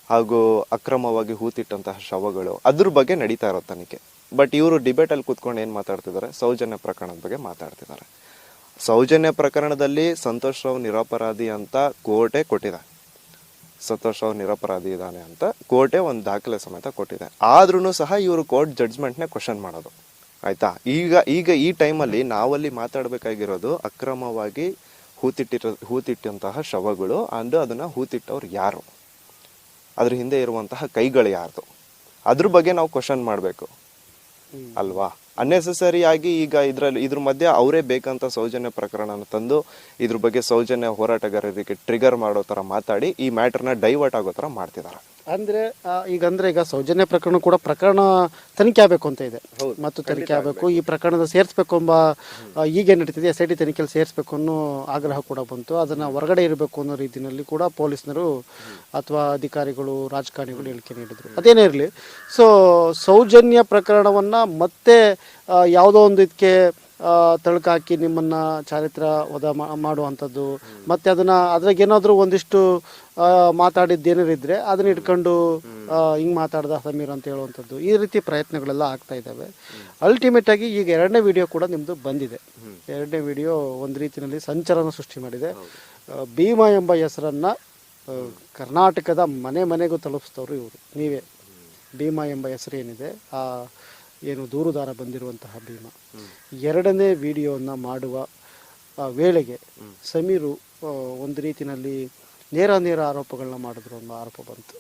S2: ಹಾಗೂ ಅಕ್ರಮವಾಗಿ ಹೂತಿಟ್ಟಂತಹ ಶವಗಳು. ಅದ್ರ ಬಗ್ಗೆ ನಡೀತಾ ಇರೋ ತನಿಖೆ. ಬಟ್ ಇವರು ಡಿಬೇಟಲ್ಲಿ ಕೂತ್ಕೊಂಡು ಏನು ಮಾತಾಡ್ತಿದ್ದಾರೆ ಸೌಜನ್ಯ ಪ್ರಕರಣದ ಬಗ್ಗೆ ಮಾತಾಡ್ತಿದ್ದಾರೆ ಸೌಜನ್ಯ ಪ್ರಕರಣದಲ್ಲಿ ಸಂತೋಷ್ ರಾವ್ ನಿರಪರಾಧಿ ಅಂತ ಕೋರ್ಟೇ ಕೊಟ್ಟಿದೆ. ಸಂತೋಷ್ ರಾವ್ ನಿರಪರಾಧಿ ಇದ್ದಾನೆ ಅಂತ ಕೋರ್ಟೆ ಒಂದು ದಾಖಲೆ ಸಮೇತ ಕೊಟ್ಟಿದೆ. ಆದ್ರೂ ಸಹ ಇವರು ಕೋರ್ಟ್ ಜಡ್ಜ್ಮೆಂಟ್ನೇ ಕ್ವಶನ್ ಮಾಡೋದು. ಆಯ್ತಾ? ಈಗ ಈಗ ಈ ಟೈಮಲ್ಲಿ ನಾವಲ್ಲಿ ಮಾತಾಡಬೇಕಾಗಿರೋದು ಅಕ್ರಮವಾಗಿ ಹೂತಿಟ್ಟಿರೋ ಹೂತಿಟ್ಟಂತಹ ಶವಗಳು ಅಂದು ಅದನ್ನ ಹೂತಿಟ್ಟವ್ರು ಯಾರು? ಅದ್ರ ಹಿಂದೆ ಇರುವಂತಹ ಕೈಗಳು ಯಾರ್ದು? ಅದ್ರ ಬಗ್ಗೆ ನಾವು ಕ್ವಶನ್ ಮಾಡಬೇಕು. ಅಲ್ವಾ? ಅನ್ನೆಸೆಸರಿ ಆಗಿ ಈಗ ಇದರಲ್ಲಿ, ಇದ್ರ ಮಧ್ಯೆ ಅವರೇ ಬೇಕಂತ ಸೌಜನ್ಯ ಪ್ರಕರಣನ ತಂದು ಇದ್ರ ಬಗ್ಗೆ ಸೌಜನ್ಯ ಹೋರಾಟಗಾರರಿಗೆ ಟ್ರಿಗರ್ ಮಾಡೋ ತರ ಮಾತಾಡಿ ಈ ಮ್ಯಾಟರ್ನ ಡೈವರ್ಟ್ ಆಗೋ ತರ ಮಾಡ್ತಿದ್ದಾರೆ.
S1: ಅಂದ್ರೆ ಈಗ ಅಂದ್ರೆ ಈಗ ಸೌಜನ್ಯ ಪ್ರಕರಣ ಕೂಡ ಪ್ರಕರಣ ತನಿಖೆ ಆಗಬೇಕು ಅಂತ ಇದೆ. ಮತ್ತು ತನಿಖೆ ಆಗಬೇಕು. ಈ ಪ್ರಕರಣದ ಸೇರಿಸಬೇಕು ಎಂಬ ಈಗೇನು ಈಗ ನಡೀತಿದೆ ಎಸ್ ಐ ಟಿ ತನಿಖೆಯಲ್ಲಿ ಸೇರಿಸಬೇಕು ಅನ್ನೋ ಆಗ್ರಹ ಕೂಡ ಬಂತು. ಅದನ್ನ ಹೊರಗಡೆ ಇರಬೇಕು ಅನ್ನೋ ರೀತಿಯಲ್ಲಿ ಕೂಡ ಪೊಲೀಸ್ನರು ಅಥವಾ ಅಧಿಕಾರಿಗಳು ರಾಜಕಾರಣಿಗಳು ಹೇಳಿಕೆ ನೀಡಿದ್ರು. ಅದೇನೇ ಇರಲಿ. ಸೊ ಸೌಜನ್ಯ ಪ್ರಕರಣವನ್ನ ಮತ್ತೆ ಯಾವುದೋ ಒಂದು ಇದಕ್ಕೆ ತಳಕ ಹಾಕಿ ನಿಮ್ಮನ್ನ ಚಾರಿತ್ರ ವಧ ಮಾಡುವಂಥದ್ದು. ಮತ್ತೆ ಅದನ್ನ ಅದ್ರಾಗ ಏನಾದರೂ ಒಂದಿಷ್ಟು ಮಾತಾಡಿದ್ದು ಏನಾರು ಇದ್ರೆ ಅದನ್ನ ಇಟ್ಕೊಂಡು ಹಿಂಗೆ ಮಾತಾಡ್ದ ಸಮೀರ್ ಅಂತ ಹೇಳುವಂಥದ್ದು. ಈ ರೀತಿ ಪ್ರಯತ್ನಗಳೆಲ್ಲ ಆಗ್ತಾ ಇದ್ದಾವೆ. ಅಲ್ಟಿಮೇಟ್ ಆಗಿ ಈಗ ಎರಡನೇ ವಿಡಿಯೋ ಕೂಡ ನಿಮ್ಮದು ಬಂದಿದೆ. ಎರಡನೇ ವಿಡಿಯೋ ಒಂದು ರೀತಿಯಲ್ಲಿ ಸಂಚಲನ ಸೃಷ್ಟಿ ಮಾಡಿದೆ. ಭೀಮಾ ಎಂಬ ಹೆಸರನ್ನ ಕರ್ನಾಟಕದ ಮನೆ ಮನೆಗೂ ತಲುಪಿಸ್ತವ್ರು ಇವರು. ನೀವೇ. ಭೀಮಾ ಎಂಬ ಹೆಸರು ಏನಿದೆ. ಆ ಏನು ದೂರುದಾರ ಬಂದಿರುವಂತಹ ಭೀಮ. ಎರಡನೇ ವಿಡಿಯೋವನ್ನು ಮಾಡುವ ವೇಳೆಗೆ ಸಮೀರು ಒಂದು ರೀತಿಯಲ್ಲಿ ನೇರ ನೇರ ಆರೋಪಗಳನ್ನ ಮಾಡಿದ್ರು ಅನ್ನೋ ಆರೋಪ ಬಂತು.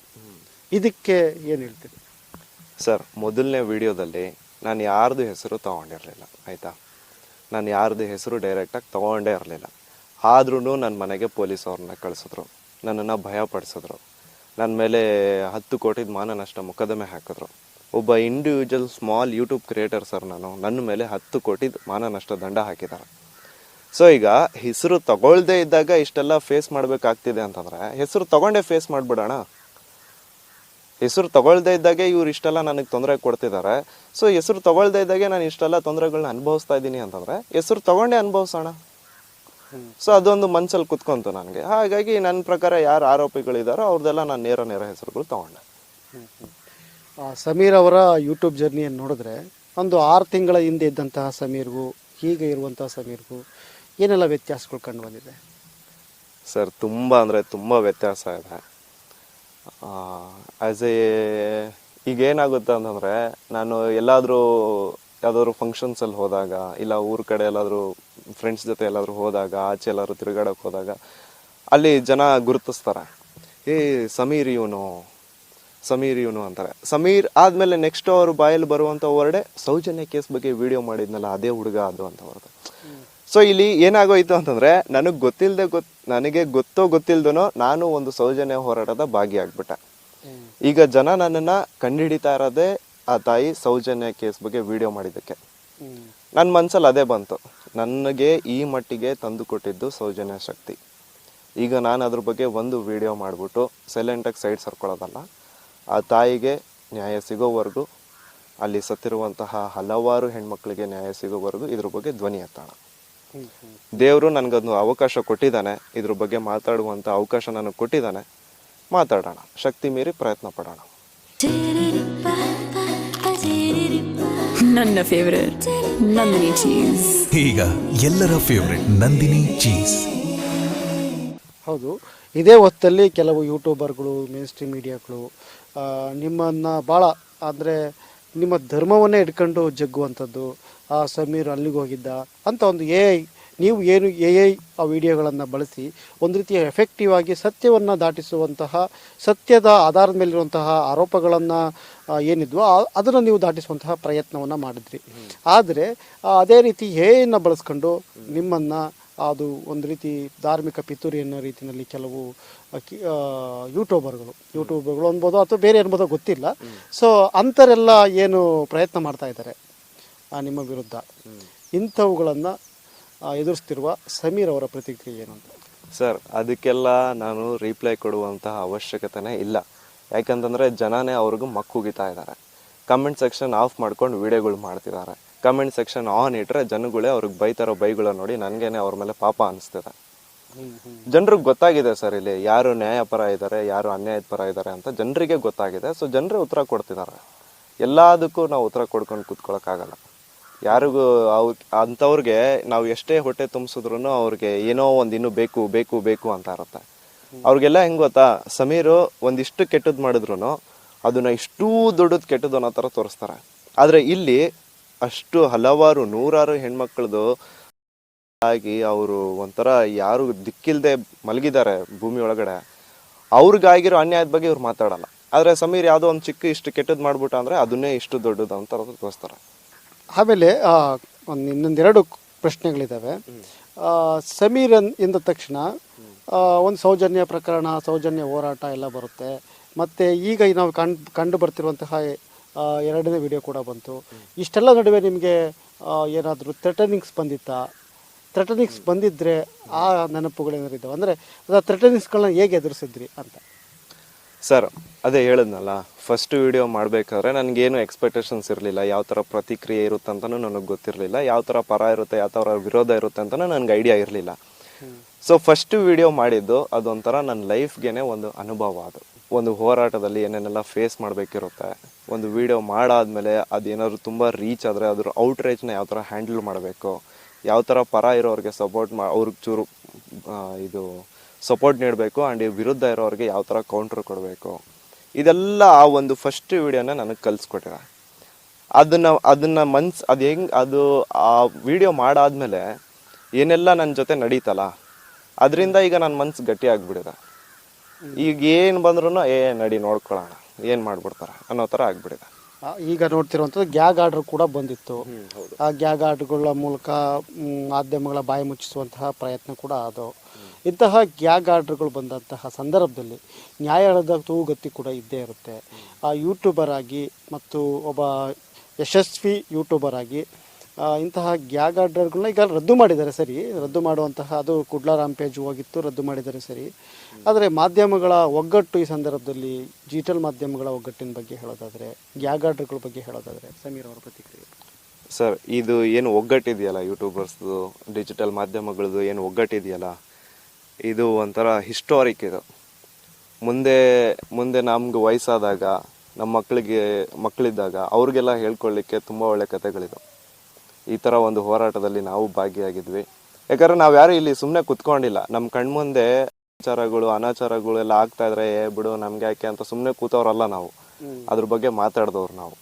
S1: ಇದಕ್ಕೆ ಏನು ಹೇಳ್ತೀರಿ?
S2: ಸರ್, ಮೊದಲನೇ ವಿಡಿಯೋದಲ್ಲಿ ನಾನು ಯಾರ್ದು ಹೆಸರು ತಗೊಂಡಿರಲಿಲ್ಲ, ಆಯಿತಾ? ನಾನು ಯಾರ್ದು ಹೆಸರು ಡೈರೆಕ್ಟಾಗಿ ತಗೊಂಡೇ ಇರಲಿಲ್ಲ. ಆದ್ರೂ ನನ್ನ ಮನೆಗೆ ಪೊಲೀಸ್ ಅವ್ರನ್ನ ಕಳಿಸಿದ್ರು. ನನ್ನನ್ನು ಭಯಪಡಿಸಿದ್ರು. ನನ್ನ ಮೇಲೆ ಹತ್ತು ಕೋಟಿದ ಮಾನನಷ್ಟ ಮೊಕದ್ದಮೆ ಹಾಕಿದ್ರು. ಒಬ್ಬ individual small YouTube creator sir ನಾನು. ನನ್ನ ಮೇಲೆ ಹತ್ತು ಕೋಟಿದ ಮಾನನಷ್ಟ ದಂಡ ಹಾಕಿದ್ದಾರೆ. ಸೊ ಈಗ ಹೆಸರು ತಗೊಳ್ದೇ ಇದ್ದಾಗ ಇಷ್ಟೆಲ್ಲ ಫೇಸ್ ಮಾಡಬೇಕಾಗ್ತಿದೆ ಅಂತಂದರೆ, ಹೆಸರು ತಗೊಂಡೇ ಫೇಸ್ ಮಾಡಿಬಿಡೋಣ. ಹೆಸರು ತಗೊಳ್ದೇ ಇದ್ದಾಗೆ ಇವ್ರು ಇಷ್ಟೆಲ್ಲ ನನಗೆ ತೊಂದರೆ ಕೊಡ್ತಿದ್ದಾರೆ. ಸೊ ಹೆಸರು ತಗೊಳ್ದೇ ಇದ್ದಾಗೆ ನಾನು ಇಷ್ಟೆಲ್ಲ ತೊಂದರೆಗಳನ್ನ ಅನುಭವಿಸ್ತಾ ಇದ್ದೀನಿ ಅಂತಂದರೆ, ಹೆಸರು ತಗೊಂಡೇ ಅನುಭವಿಸೋಣ. ಸೊ ಅದೊಂದು ಮನ್ಸಲ್ಲಿ ಕುತ್ಕೊಂತು ನನಗೆ. ಹಾಗಾಗಿ ನನ್ನ ಪ್ರಕಾರ ಯಾರು ಆರೋಪಿಗಳಿದ್ದಾರೋ ಅವ್ರದ್ದೆಲ್ಲ ನಾನು ನೇರ ನೇರ ಹೆಸರುಗಳು ತಗೊಂಡೆ.
S1: ಸಮೀರ್ ಅವರ ಯೂಟ್ಯೂಬ್ ಜರ್ನಿಯನ್ನು ನೋಡಿದ್ರೆ ಒಂದು ಆರು ತಿಂಗಳ ಹಿಂದೆ ಇದ್ದಂತಹ ಸಮೀರ್ಗೂ ಈಗ ಇರುವಂತಹ ಸಮೀರ್ಗೂ ಏನೆಲ್ಲ ವ್ಯತ್ಯಾಸಗಳು ಕಂಡು ಬಂದಿದೆ?
S2: ಸರ್, ತುಂಬ ಅಂದರೆ ತುಂಬ ವ್ಯತ್ಯಾಸ ಇದೆ. ಆ್ಯಸ್ ಎ ಈಗ ಏನಾಗುತ್ತೆ ಅಂತಂದರೆ, ನಾನು ಎಲ್ಲಾದರೂ ಯಾವುದಾದ್ರು ಫಂಕ್ಷನ್ಸಲ್ಲಿ ಹೋದಾಗ, ಇಲ್ಲ ಊರ ಕಡೆ ಎಲ್ಲಾದರೂ ಫ್ರೆಂಡ್ಸ್ ಜೊತೆ ಎಲ್ಲಾದರೂ ಹೋದಾಗ, ಆಚೆ ಎಲ್ಲಾದರೂ ತಿರುಗಾಡೋಕ್ಕೆ ಹೋದಾಗ, ಅಲ್ಲಿ ಜನ ಗುರುತಿಸ್ತಾರೆ. ಏ, ಸಮೀರ್ ಇವನು ಸಮೀರ್ ಇವನು ಅಂತಾರೆ. ಸಮೀರ್ ಆದ್ಮೇಲೆ ನೆಕ್ಸ್ಟ್ ಅವರು ಬಾಯಲ್ಲಿ ಬರುವಂಥ ಹೊರಡೆ ಸೌಜನ್ಯ ಕೇಸ್ ಬಗ್ಗೆ ವಿಡಿಯೋ ಮಾಡಿದ್ನಲ್ಲ, ಅದೇ ಹುಡುಗ ಅದು ಅಂತ ಹೊರತು. ಸೊ ಇಲ್ಲಿ ಏನಾಗೋಯ್ತು ಅಂತಂದ್ರೆ, ನನಗೆ ಗೊತ್ತಿಲ್ಲದೆ ಗೊತ್, ನನಗೆ ಗೊತ್ತೋ ಗೊತ್ತಿಲ್ದನೋ ನಾನು ಒಂದು ಸೌಜನ್ಯ ಹೋರಾಟದ ಭಾಗಿಯಾಗ್ಬಿಟ್ಟೆ. ಈಗ ಜನ ನನ್ನನ್ನ ಕಂಡುಹಿಡಿತಾ ಇರೋದೇ ಆ ತಾಯಿ ಸೌಜನ್ಯ ಕೇಸ್ ಬಗ್ಗೆ ವಿಡಿಯೋ ಮಾಡಿದ್ದಕ್ಕೆ. ನನ್ನ ಮನ್ಸಲ್ಲಿ ಅದೇ ಬಂತು. ನನಗೆ ಈ ಮಟ್ಟಿಗೆ ತಂದು ಕೊಟ್ಟಿದ್ದು ಸೌಜನ್ಯ ಶಕ್ತಿ. ಈಗ ನಾನು ಅದ್ರ ಬಗ್ಗೆ ಒಂದು ವಿಡಿಯೋ ಮಾಡಿಬಿಟ್ಟು ಸೈಲೆಂಟಾಗಿ ಸೈಡ್ ಸರ್ಕೊಳ್ಳೋದಲ್ಲ ಆ ತಾಯಿಗೆ ನ್ಯಾಯ ಸಿಗೋವರೆಗೂ ಅಲ್ಲಿ ಸತ್ತಿರುವಂತಹ ಹಲವಾರು ಹೆಣ್ಮಕ್ಳಿಗೆ ನ್ಯಾಯ ಸಿಗೋವರೆಗೂ ಇದ್ರ ಬಗ್ಗೆ ಧ್ವನಿ ಎತ್ತಾಣ. ದೇವರು ನನಗೊಂದು ಅವಕಾಶ ಕೊಟ್ಟಿದ್ದಾನೆ ಇದ್ರ ಬಗ್ಗೆ ಮಾತಾಡುವಂಥ ಅವಕಾಶ ನನಗೆ ಕೊಟ್ಟಿದ್ದಾನೆ ಮಾತಾಡೋಣ. ಶಕ್ತಿ ಮೀರಿ ಪ್ರಯತ್ನ ಪಡೋಣ.
S4: ನನ್ನ ಫೇವರೇಟ್ ನಂದಿನಿ ಚೀಸ್
S3: ಈಗ ಎಲ್ಲರ ಫೇವರೇಟ್ ನಂದಿನಿ ಚೀಸ್
S1: ಹೌದು ಇದೇ ಹೊತ್ತಲ್ಲಿ ಕೆಲವು ಯೂಟ್ಯೂಬರ್ಗಳು ಮೇನ್ ಸ್ಟ್ರೀಮ್ ಮೀಡಿಯಾಗಳು ನಿಮ್ಮನ್ನು ಭಾಳ ಅಂದರೆ ನಿಮ್ಮ ಧರ್ಮವನ್ನೇ ಇಟ್ಕೊಂಡು ಜಗ್ಗುವಂಥದ್ದು. ಆ ಸಮೀರ್ ಅಲ್ಲಿಗೆ ಹೋಗಿದ್ದ. ಅಂತ ಒಂದು ಎ ಐ ನೀವು ಏನು ಎ ಐ ಆ ವಿಡಿಯೋಗಳನ್ನು ಬಳಸಿ ಒಂದು ರೀತಿಯ ಎಫೆಕ್ಟಿವ್ ಆಗಿ ಸತ್ಯವನ್ನು ದಾಟಿಸುವಂತಹ ಸತ್ಯದ ಆಧಾರದ ಮೇಲಿರುವಂತಹ ಆರೋಪಗಳನ್ನು ಏನಿದ್ವೋ ಅದನ್ನು ನೀವು ದಾಟಿಸುವಂತಹ ಪ್ರಯತ್ನವನ್ನು ಮಾಡಿದ್ರಿ. ಆದರೆ ಅದೇ ರೀತಿ ಎ ಐನ ಬಳಸ್ಕೊಂಡು ನಿಮ್ಮನ್ನು ಅದು ಒಂದು ರೀತಿ ಧಾರ್ಮಿಕ ಪಿತೂರಿ ಅನ್ನೋ ರೀತಿಯಲ್ಲಿ ಕೆಲವು ಯೂಟ್ಯೂಬರ್ಗಳು ಯೂಟ್ಯೂಬರ್ಗಳು ಅನ್ಬೋದು ಅಥವಾ ಬೇರೆ ಅನ್ಬೋದು ಗೊತ್ತಿಲ್ಲ. ಸೊ ಅಂಥರೆಲ್ಲ ಏನು ಪ್ರಯತ್ನ ಮಾಡ್ತಾ ಇದ್ದಾರೆ ನಿಮ್ಮ ವಿರುದ್ಧ. ಇಂಥವುಗಳನ್ನು ಎದುರಿಸ್ತಿರುವ ಸಮೀರ್ ಅವರ ಪ್ರತಿಕ್ರಿಯೆ ಏನು ಅಂತ?
S2: ಸರ್, ಅದಕ್ಕೆಲ್ಲ ನಾನು ರಿಪ್ಲೈ ಕೊಡುವಂತಹ ಅವಶ್ಯಕತೆನೇ ಇಲ್ಲ. ಯಾಕಂತಂದರೆ ಜನನೇ ಅವ್ರಿಗೂ ಮಕ್ಕುಗಿತಾ ಇದ್ದಾರೆ. ಕಮೆಂಟ್ ಸೆಕ್ಷನ್ ಆಫ್ ಮಾಡ್ಕೊಂಡು ವಿಡಿಯೋಗಳು ಮಾಡ್ತಿದ್ದಾರೆ. ಕಮೆಂಟ್ ಸೆಕ್ಷನ್ ಆನ್ ಇಟ್ಟರೆ ಜನಗಳೇ ಅವ್ರಿಗೆ ಬೈತಾರೋ ಬೈಗಳ ನೋಡಿ ನನಗೇನೆ ಅವ್ರ ಮೇಲೆ ಪಾಪ ಅನಿಸ್ತದೆ. ಜನರಿಗೆ ಗೊತ್ತಾಗಿದೆ ಸರ್ ಇಲ್ಲಿ ಯಾರು ನ್ಯಾಯ ಪರ ಇದ್ದಾರೆ ಯಾರು ಅನ್ಯಾಯದ ಪರ ಇದ್ದಾರೆ ಅಂತ ಜನರಿಗೆ ಗೊತ್ತಾಗಿದೆ. ಸೊ ಜನರೇ ಉತ್ತರ ಕೊಡ್ತಿದ್ದಾರೆ. ಎಲ್ಲದಕ್ಕೂ ನಾವು ಉತ್ತರ ಕೊಡ್ಕೊಂಡು ಕೂತ್ಕೊಳ್ಳೋಕ್ಕಾಗಲ್ಲ ಯಾರಿಗೂ ಅವ್ ಅಂಥವ್ರಿಗೆ ನಾವು ಎಷ್ಟೇ ಹೊಟ್ಟೆ ತುಂಬಿಸಿದ್ರು ಅವ್ರಿಗೆ ಏನೋ ಒಂದು ಇನ್ನೂ ಬೇಕು ಬೇಕು ಬೇಕು ಅಂತ ಇರುತ್ತೆ. ಅವ್ರಿಗೆಲ್ಲ ಹೆಂಗ್ ಗೊತ್ತಾ? ಸಮೀರು ಒಂದಿಷ್ಟು ಕೆಟ್ಟದ್ದು ಮಾಡಿದ್ರು ಅದನ್ನ ಇಷ್ಟೂ ದೊಡ್ಡದು ಕೆಟ್ಟದ್ದು ಅನ್ನೋ ಥರ ತೋರಿಸ್ತಾರೆ. ಆದರೆ ಇಲ್ಲಿ ಅಷ್ಟು ಹಲವಾರು ನೂರಾರು ಹೆಣ್ಮಕ್ಳದು ಆಗಿ ಅವರು ಒಂಥರ ಯಾರು ದಿಕ್ಕಿಲ್ಲದೆ ಮಲಗಿದ್ದಾರೆ ಭೂಮಿ ಒಳಗಡೆ. ಅವ್ರಿಗಾಗಿರೋ ಅನ್ಯಾಯದ ಬಗ್ಗೆ ಇವ್ರು ಮಾತಾಡಲ್ಲ. ಆದರೆ ಸಮೀರ್ ಯಾವುದೋ ಒಂದು ಚಿಕ್ಕ ಇಷ್ಟು ಕೆಟ್ಟದ್ದು ಮಾಡ್ಬಿಟ್ಟ ಅಂದರೆ ಅದನ್ನೇ ಇಷ್ಟು ದೊಡ್ಡದು ಅಂತ ತೋರಿಸ್ತಾರೆ.
S1: ಆಮೇಲೆ ಒಂದು ಇನ್ನೊಂದೆರಡು ಪ್ರಶ್ನೆಗಳಿದ್ದಾವೆ ಸಮೀರ್ ಎಂದ ತಕ್ಷಣ ಒಂದು ಸೌಜನ್ಯ ಪ್ರಕರಣ, ಸೌಜನ್ಯ ಹೋರಾಟ ಎಲ್ಲ ಬರುತ್ತೆ. ಮತ್ತು ಈಗ ನಾವು ಕಂಡು ಕಂಡು ಬರ್ತಿರುವಂತಹ ಆ, ಎರಡನೇ ವಿಡಿಯೋ ಕೂಡ ಬಂತು. ಇಷ್ಟೆಲ್ಲ ನಡುವೆ ನಿಮಗೆ ಏನಾದರೂ ಥ್ರೆಟನಿಂಗ್ಸ್ ಬಂದಿತ್ತಾ? ಥ್ರೆಟನಿಂಗ್ಸ್ ಬಂದಿದ್ದರೆ ಆ ನೆನಪುಗಳೇನಾದ್ರು ಇದ್ದಾವೆ ಅಂದರೆ ಆ ಥ್ರೆಟನಿಂಗ್ಸ್ಗಳನ್ನ ಹೇಗೆ ಎದುರಿಸಿದ್ರಿ ಅಂತ.
S2: ಸರ್ ಅದೇ ಹೇಳಿದ್ನಲ್ಲ ಫಸ್ಟ್ ವಿಡಿಯೋ ಮಾಡಬೇಕಾದ್ರೆ ನನಗೇನು ಎಕ್ಸ್ಪೆಕ್ಟೇಷನ್ಸ್ ಇರಲಿಲ್ಲ. ಯಾವ ಥರ ಪ್ರತಿಕ್ರಿಯೆ ಇರುತ್ತೆ ಅಂತಲೂ ನನಗೆ ಗೊತ್ತಿರಲಿಲ್ಲ. ಯಾವ ಥರ ಪರ ಇರುತ್ತೆ ಯಾವ ಥರ ವಿರೋಧ ಇರುತ್ತೆ ಅಂತಲೂ ನನಗೆ ಐಡಿಯಾ ಇರಲಿಲ್ಲ. ಸೊ ಫಸ್ಟ್ ವಿಡಿಯೋ ಮಾಡಿದ್ದು ಅದೊಂಥರ ನನ್ನ ಲೈಫ್ಗೆ ಒಂದು ಅನುಭವ ಅದು. ಒಂದು ಹೋರಾಟದಲ್ಲಿ ಏನೇನೆಲ್ಲ ಫೇಸ್ ಮಾಡಬೇಕಿರುತ್ತೆ, ಒಂದು ವಿಡಿಯೋ ಮಾಡಾದಮೇಲೆ ಅದೇನಾದ್ರು ತುಂಬ ರೀಚ್ ಆದರೆ ಅದ್ರ ಔಟ್ರೇಜ್ನ ಯಾವ ಥರ ಹ್ಯಾಂಡಲ್ ಮಾಡಬೇಕು ಯಾವ ಥರ ಪರ ಇರೋರಿಗೆ ಸಪೋರ್ಟ್ ಮಾ ಅವ್ರಿಗೆ ಚೂರು ಇದು ಸಪೋರ್ಟ್ ನೀಡಬೇಕು ಆ್ಯಂಡ್ ವಿರುದ್ಧ ಇರೋರಿಗೆ ಯಾವ ಥರ ಕೌಂಟ್ರ್ ಕೊಡಬೇಕು. ಇದೆಲ್ಲ ಆ ಒಂದು ಫಸ್ಟ್ ವಿಡಿಯೋನ ನನಗೆ ಕಲಿಸ್ಕೊಟ್ಟಿರ. ಅದನ್ನು ಅದನ್ನು ಮನ್ಸ್, ಅದು ಹೆಂಗೆ, ಅದು ಆ ವಿಡಿಯೋ ಮಾಡಾದಮೇಲೆ ಏನೆಲ್ಲ ನನ್ನ ಜೊತೆ ನಡೀತಲ್ಲ, ಅದರಿಂದ ಈಗ ನನ್ನ ಮನ್ಸು ಗಟ್ಟಿ ಆಗ್ಬಿಡಿದೆ ಈಗ ಏನು ಬಂದ್ರೂ ಏ ನಡಿ ನೋಡ್ಕೊಳ್ಳೋಣ ಏನು ಮಾಡ್ಬಿಡ್ತಾರೆ? ಅನ್ನೋ ಥರ ಆಗ್ಬಿಡಿದೆ
S1: ಈಗ ನೋಡ್ತಿರುವಂಥದ್ದು ಗ್ಯಾಗ್ ಆರ್ಡರ್ ಕೂಡ ಬಂದಿತ್ತು. ಆ ಗ್ಯಾಗ್ ಆರ್ಡ್ರ್ಗಳ ಮೂಲಕ ಮಾಧ್ಯಮಗಳ ಬಾಯಿ ಮುಚ್ಚಿಸುವಂತಹ ಪ್ರಯತ್ನ ಕೂಡ ಅದು. ಇಂತಹ ಗ್ಯಾಗ್ ಆರ್ಡ್ರ್ಗಳು ಬಂದಂತಹ ಸಂದರ್ಭದಲ್ಲಿ ನ್ಯಾಯಾಲಯದ ತೂಗತಿ ಕೂಡ ಇದ್ದೇ ಇರುತ್ತೆ. ಆ ಯೂಟ್ಯೂಬರ್ ಆಗಿ ಮತ್ತು ಒಬ್ಬ ಯಶಸ್ವಿ ಯೂಟ್ಯೂಬರ್ ಆಗಿ ಇಂತಹ ಗ್ಯಾಗ್ ಆರ್ಡರ್ಗಳನ್ನ ಈಗ ರದ್ದು ಮಾಡಿದ್ದಾರೆ ಸರಿ. ರದ್ದು ಮಾಡುವಂತಹ ಅದು ಕುಡ್ಲಾರಾಮ್ ಪೇಜ್ ಹೋಗಿತ್ತು, ರದ್ದು ಮಾಡಿದ್ದಾರೆ ಸರಿ. ಆದರೆ ಮಾಧ್ಯಮಗಳ ಒಗ್ಗಟ್ಟು ಈ ಸಂದರ್ಭದಲ್ಲಿ ಡಿಜಿಟಲ್ ಮಾಧ್ಯಮಗಳ ಒಗ್ಗಟ್ಟಿನ ಬಗ್ಗೆ ಹೇಳೋದಾದರೆ, ಗ್ಯಾಗ್ ಆರ್ಡರ್ಗಳ ಬಗ್ಗೆ ಹೇಳೋದಾದರೆ ಸಮೀರ್ ಅವರ ಪ್ರತಿಕ್ರಿಯೆ.
S2: ಸರ್, ಇದು ಏನು ಒಗ್ಗಟ್ಟಿದೆಯಲ್ಲ ಯೂಟ್ಯೂಬರ್ಸ್ದು, ಡಿಜಿಟಲ್ ಮಾಧ್ಯಮಗಳದ್ದು ಏನು ಒಗ್ಗಟ್ಟಿದೆಯಲ್ಲ? ಇದು ಒಂಥರ ಹಿಸ್ಟೋರಿಕ್ ಇದು. ಮುಂದೆ ಮುಂದೆ ನಮ್ಗೆ ವಯಸ್ಸಾದಾಗ ನಮ್ಮ ಮಕ್ಕಳಿಗೆ ಮಕ್ಕಳಿದ್ದಾಗ ಅವ್ರಿಗೆಲ್ಲ ಹೇಳ್ಕೊಳ್ಳಿಕ್ಕೆ ತುಂಬ ಒಳ್ಳೆ ಕಥೆಗಳಿದು ಈ ಥರ ಒಂದು ಹೋರಾಟದಲ್ಲಿ ನಾವು ಭಾಗಿಯಾಗಿದ್ವಿ. ಯಾಕಂದ್ರೆ ನಾವು ಯಾರು ಇಲ್ಲಿ ಸುಮ್ಮನೆ ಕುತ್ಕೊಂಡಿಲ್ಲ. ನಮ್ಮ ಕಣ್ಮುಂದೆ ಆಚಾರಗಳು ಅನಾಚಾರಗಳು ಎಲ್ಲ ಆಗ್ತಾ ಇದ್ರೆ ಏ ಬಿಡು ನಮ್ಗೆ ಯಾಕೆ? ಅಂತ ಸುಮ್ಮನೆ ಕೂತವ್ರಲ್ಲ ನಾವು. ಅದ್ರ ಬಗ್ಗೆ ಮಾತಾಡ್ದವ್ರು ನಾವು.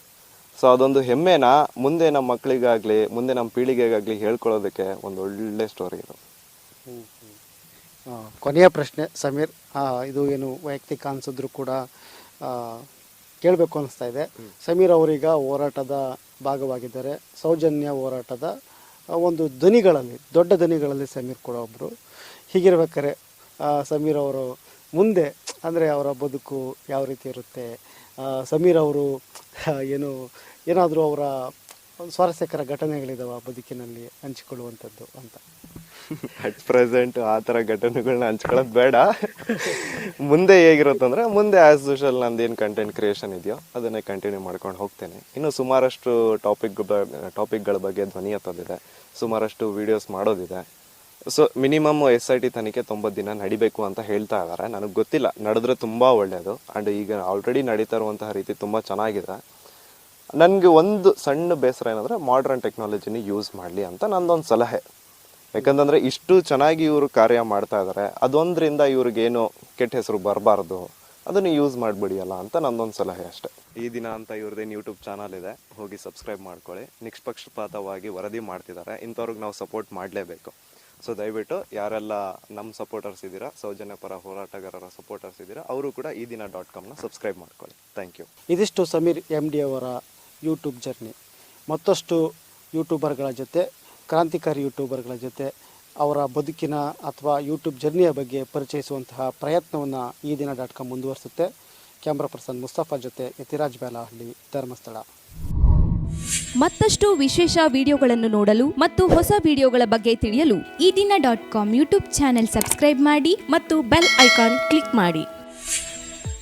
S2: ಸೊ ಅದೊಂದು ಹೆಮ್ಮೆನ ಮುಂದೆ ನಮ್ಮ ಮಕ್ಕಳಿಗಾಗ್ಲಿ ಮುಂದೆ ನಮ್ಮ ಪೀಳಿಗೆಗಾಗ್ಲಿ ಹೇಳ್ಕೊಳ್ಳೋದಕ್ಕೆ ಒಂದು ಒಳ್ಳೆ ಸ್ಟೋರಿ ಇದು.
S1: ಕೊನೆಯ ಪ್ರಶ್ನೆ ಸಮೀರ್. ಆ, ಇದು ಏನು ವೈಯಕ್ತಿಕ ಅನ್ಸಿದ್ರು ಕೂಡ ಕೇಳಬೇಕು ಅನಿಸ್ತಾ ಇದೆ. ಸಮೀರ್ ಅವರೀಗ ಹೋರಾಟದ ಭಾಗವಾಗಿದ್ದಾರೆ. ಸೌಜನ್ಯ ಹೋರಾಟದ ಒಂದು ಧ್ವನಿಗಳಲ್ಲಿ, ದೊಡ್ಡ ಧ್ವನಿಗಳಲ್ಲಿ ಸಮೀರ್ ಕೂಡ ಒಬ್ಬರು ಹೀಗಿರ್ಬೇಕಾರೆ ಸಮೀರ್ ಅವರು ಮುಂದೆ, ಅಂದರೆ ಅವರ ಬದುಕು ಯಾವ ರೀತಿ ಇರುತ್ತೆ ಸಮೀರ್ ಅವರು ಏನು, ಏನಾದರೂ ಅವರ ಸ್ವಾರಸ್ಯಕರ ಘಟನೆಗಳಿದಾವ ಬದುಕಿನಲ್ಲಿ ಹಂಚಿಕೊಳ್ಳುವಂಥದ್ದು ಅಂತ.
S2: ಅಟ್ ಪ್ರೆಸೆಂಟ್ ಆ ಥರ ಘಟನೆಗಳನ್ನ ಹಂಚ್ಕೊಳ್ಳೋದು ಬೇಡ. ಮುಂದೆ ಹೇಗಿರುತ್ತಂದ್ರೆ ಮುಂದೆ ಆ್ಯಸ್ ಯೂಶಲ್ ಏನು ಕಂಟೆಂಟ್ ಕ್ರಿಯೇಷನ್ ಇದೆಯೋ, ಅದನ್ನೇ ಕಂಟಿನ್ಯೂ ಮಾಡ್ಕೊಂಡು ಹೋಗ್ತೇನೆ. ಇನ್ನು ಸುಮಾರಷ್ಟು ಟಾಪಿಕ್ ಟಾಪಿಕ್ಗಳ ಬಗ್ಗೆ ಧ್ವನಿ ಹತ್ತೋದಿದೆ. ಸುಮಾರಷ್ಟು ವಿಡಿಯೋಸ್ ಮಾಡೋದಿದೆ. So minimum S I T ತನಿಖೆ ತೊಂಬತ್ತು ದಿನ ನಡಿಬೇಕು ಅಂತ ಹೇಳ್ತಾ ಇದ್ದಾರೆ ನನಗೆ ಗೊತ್ತಿಲ್ಲ. ನಡೆದ್ರೆ ತುಂಬ ಒಳ್ಳೆಯದು ಆ್ಯಂಡ್ ಈಗ ಆಲ್ರೆಡಿ ನಡೀತಾ ಇರುವಂತಹ ರೀತಿ ತುಂಬ ಚೆನ್ನಾಗಿದೆ. ನನಗೆ ಒಂದು ಸಣ್ಣ ಬೇಸರ ಏನಂದರೆ ಮಾಡ್ರನ್ ಟೆಕ್ನಾಲಜಿನ ಯೂಸ್ ಮಾಡಲಿ ಅಂತ ನಂದೊಂದು ಸಲಹೆ. ಯಾಕಂತಂದ್ರೆ ಇಷ್ಟು ಚೆನ್ನಾಗಿ ಇವರು ಕಾರ್ಯ ಮಾಡ್ತಾ ಇದ್ದಾರೆ ಅದೊಂದರಿಂದ ಇವ್ರಿಗೇನು ಕೆಟ್ಟ ಹೆಸರು ಬರಬಾರ್ದು ಅದನ್ನು ಯೂಸ್ ಮಾಡಿಬಿಡಿಯಲ್ಲ ಅಂತ ನಂದೊಂದು ಸಲಹೆ ಅಷ್ಟೇ. ಈ ದಿನ ಅಂತ ಇವ್ರದ್ದೇನು ಯೂಟ್ಯೂಬ್ ಚಾನಲ್ ಇದೆ ಹೋಗಿ ಸಬ್ಸ್ಕ್ರೈಬ್ ಮಾಡ್ಕೊಳ್ಳಿ. ನಿಷ್ಪಕ್ಷಪಾತವಾಗಿ ವರದಿ ಮಾಡ್ತಿದ್ದಾರೆ ಇಂಥವ್ರಿಗೆ ನಾವು ಸಪೋರ್ಟ್ ಮಾಡಲೇಬೇಕು. ಸೊ ದಯವಿಟ್ಟು ಯಾರೆಲ್ಲ ನಮ್ಮ ಸಪೋರ್ಟರ್ಸ್ ಇದ್ದೀರಾ ಸೌಜನ್ಯ ಪರ ಹೋರಾಟಗಾರರ ಸಪೋರ್ಟರ್ಸ್ ಇದ್ದೀರಾ ಅವರು ಕೂಡ ಈ ದಿನ ಡಾಟ್ ಕಾಮ್ನ ಸಬ್ಸ್ಕ್ರೈಬ್ ಮಾಡ್ಕೊಳ್ಳಿ. ಥ್ಯಾಂಕ್ ಯು
S1: ಇದಿಷ್ಟು ಸಮೀರ್ ಎಂ ಡಿ ಅವರ ಯೂಟ್ಯೂಬ್ ಜರ್ನಿ ಮತ್ತಷ್ಟು ಯೂಟ್ಯೂಬರ್ಗಳ ಜೊತೆ ಕ್ರಾಂತಿಕಾರಿ ಯೂಟ್ಯೂಬರ್ಗಳ ಜೊತೆ ಅವರ ಬದುಕಿನ ಅಥವಾ ಯೂಟ್ಯೂಬ್ ಜರ್ನಿಯ ಬಗ್ಗೆ ಪರಿಚಯಿಸುವಂತಹ ಪ್ರಯತ್ನವನ್ನು ಈ ದಿನ ಡಾಟ್ ಕಾಮ್ ಮುಂದುವರಿಸುತ್ತೆ. ಕ್ಯಾಮ್ರಾ ಪರ್ಸನ್ ಮುಸ್ತಫಾ ಜೊತೆ ಯತಿರಾಜ್ ಬ್ಯಾಲಹಳ್ಳಿ, ಧರ್ಮಸ್ಥಳ.
S5: ಮತ್ತಷ್ಟು ವಿಶೇಷ ವಿಡಿಯೋಗಳನ್ನು ನೋಡಲು ಮತ್ತು ಹೊಸ ವಿಡಿಯೋಗಳ ಬಗ್ಗೆ ತಿಳಿಯಲು
S6: Ee Dina dot com YouTube channel subscribe ಮಾಡಿ
S5: ಮತ್ತು ಬೆಲ್ ಐಕಾನ್ ಕ್ಲಿಕ್ ಮಾಡಿ.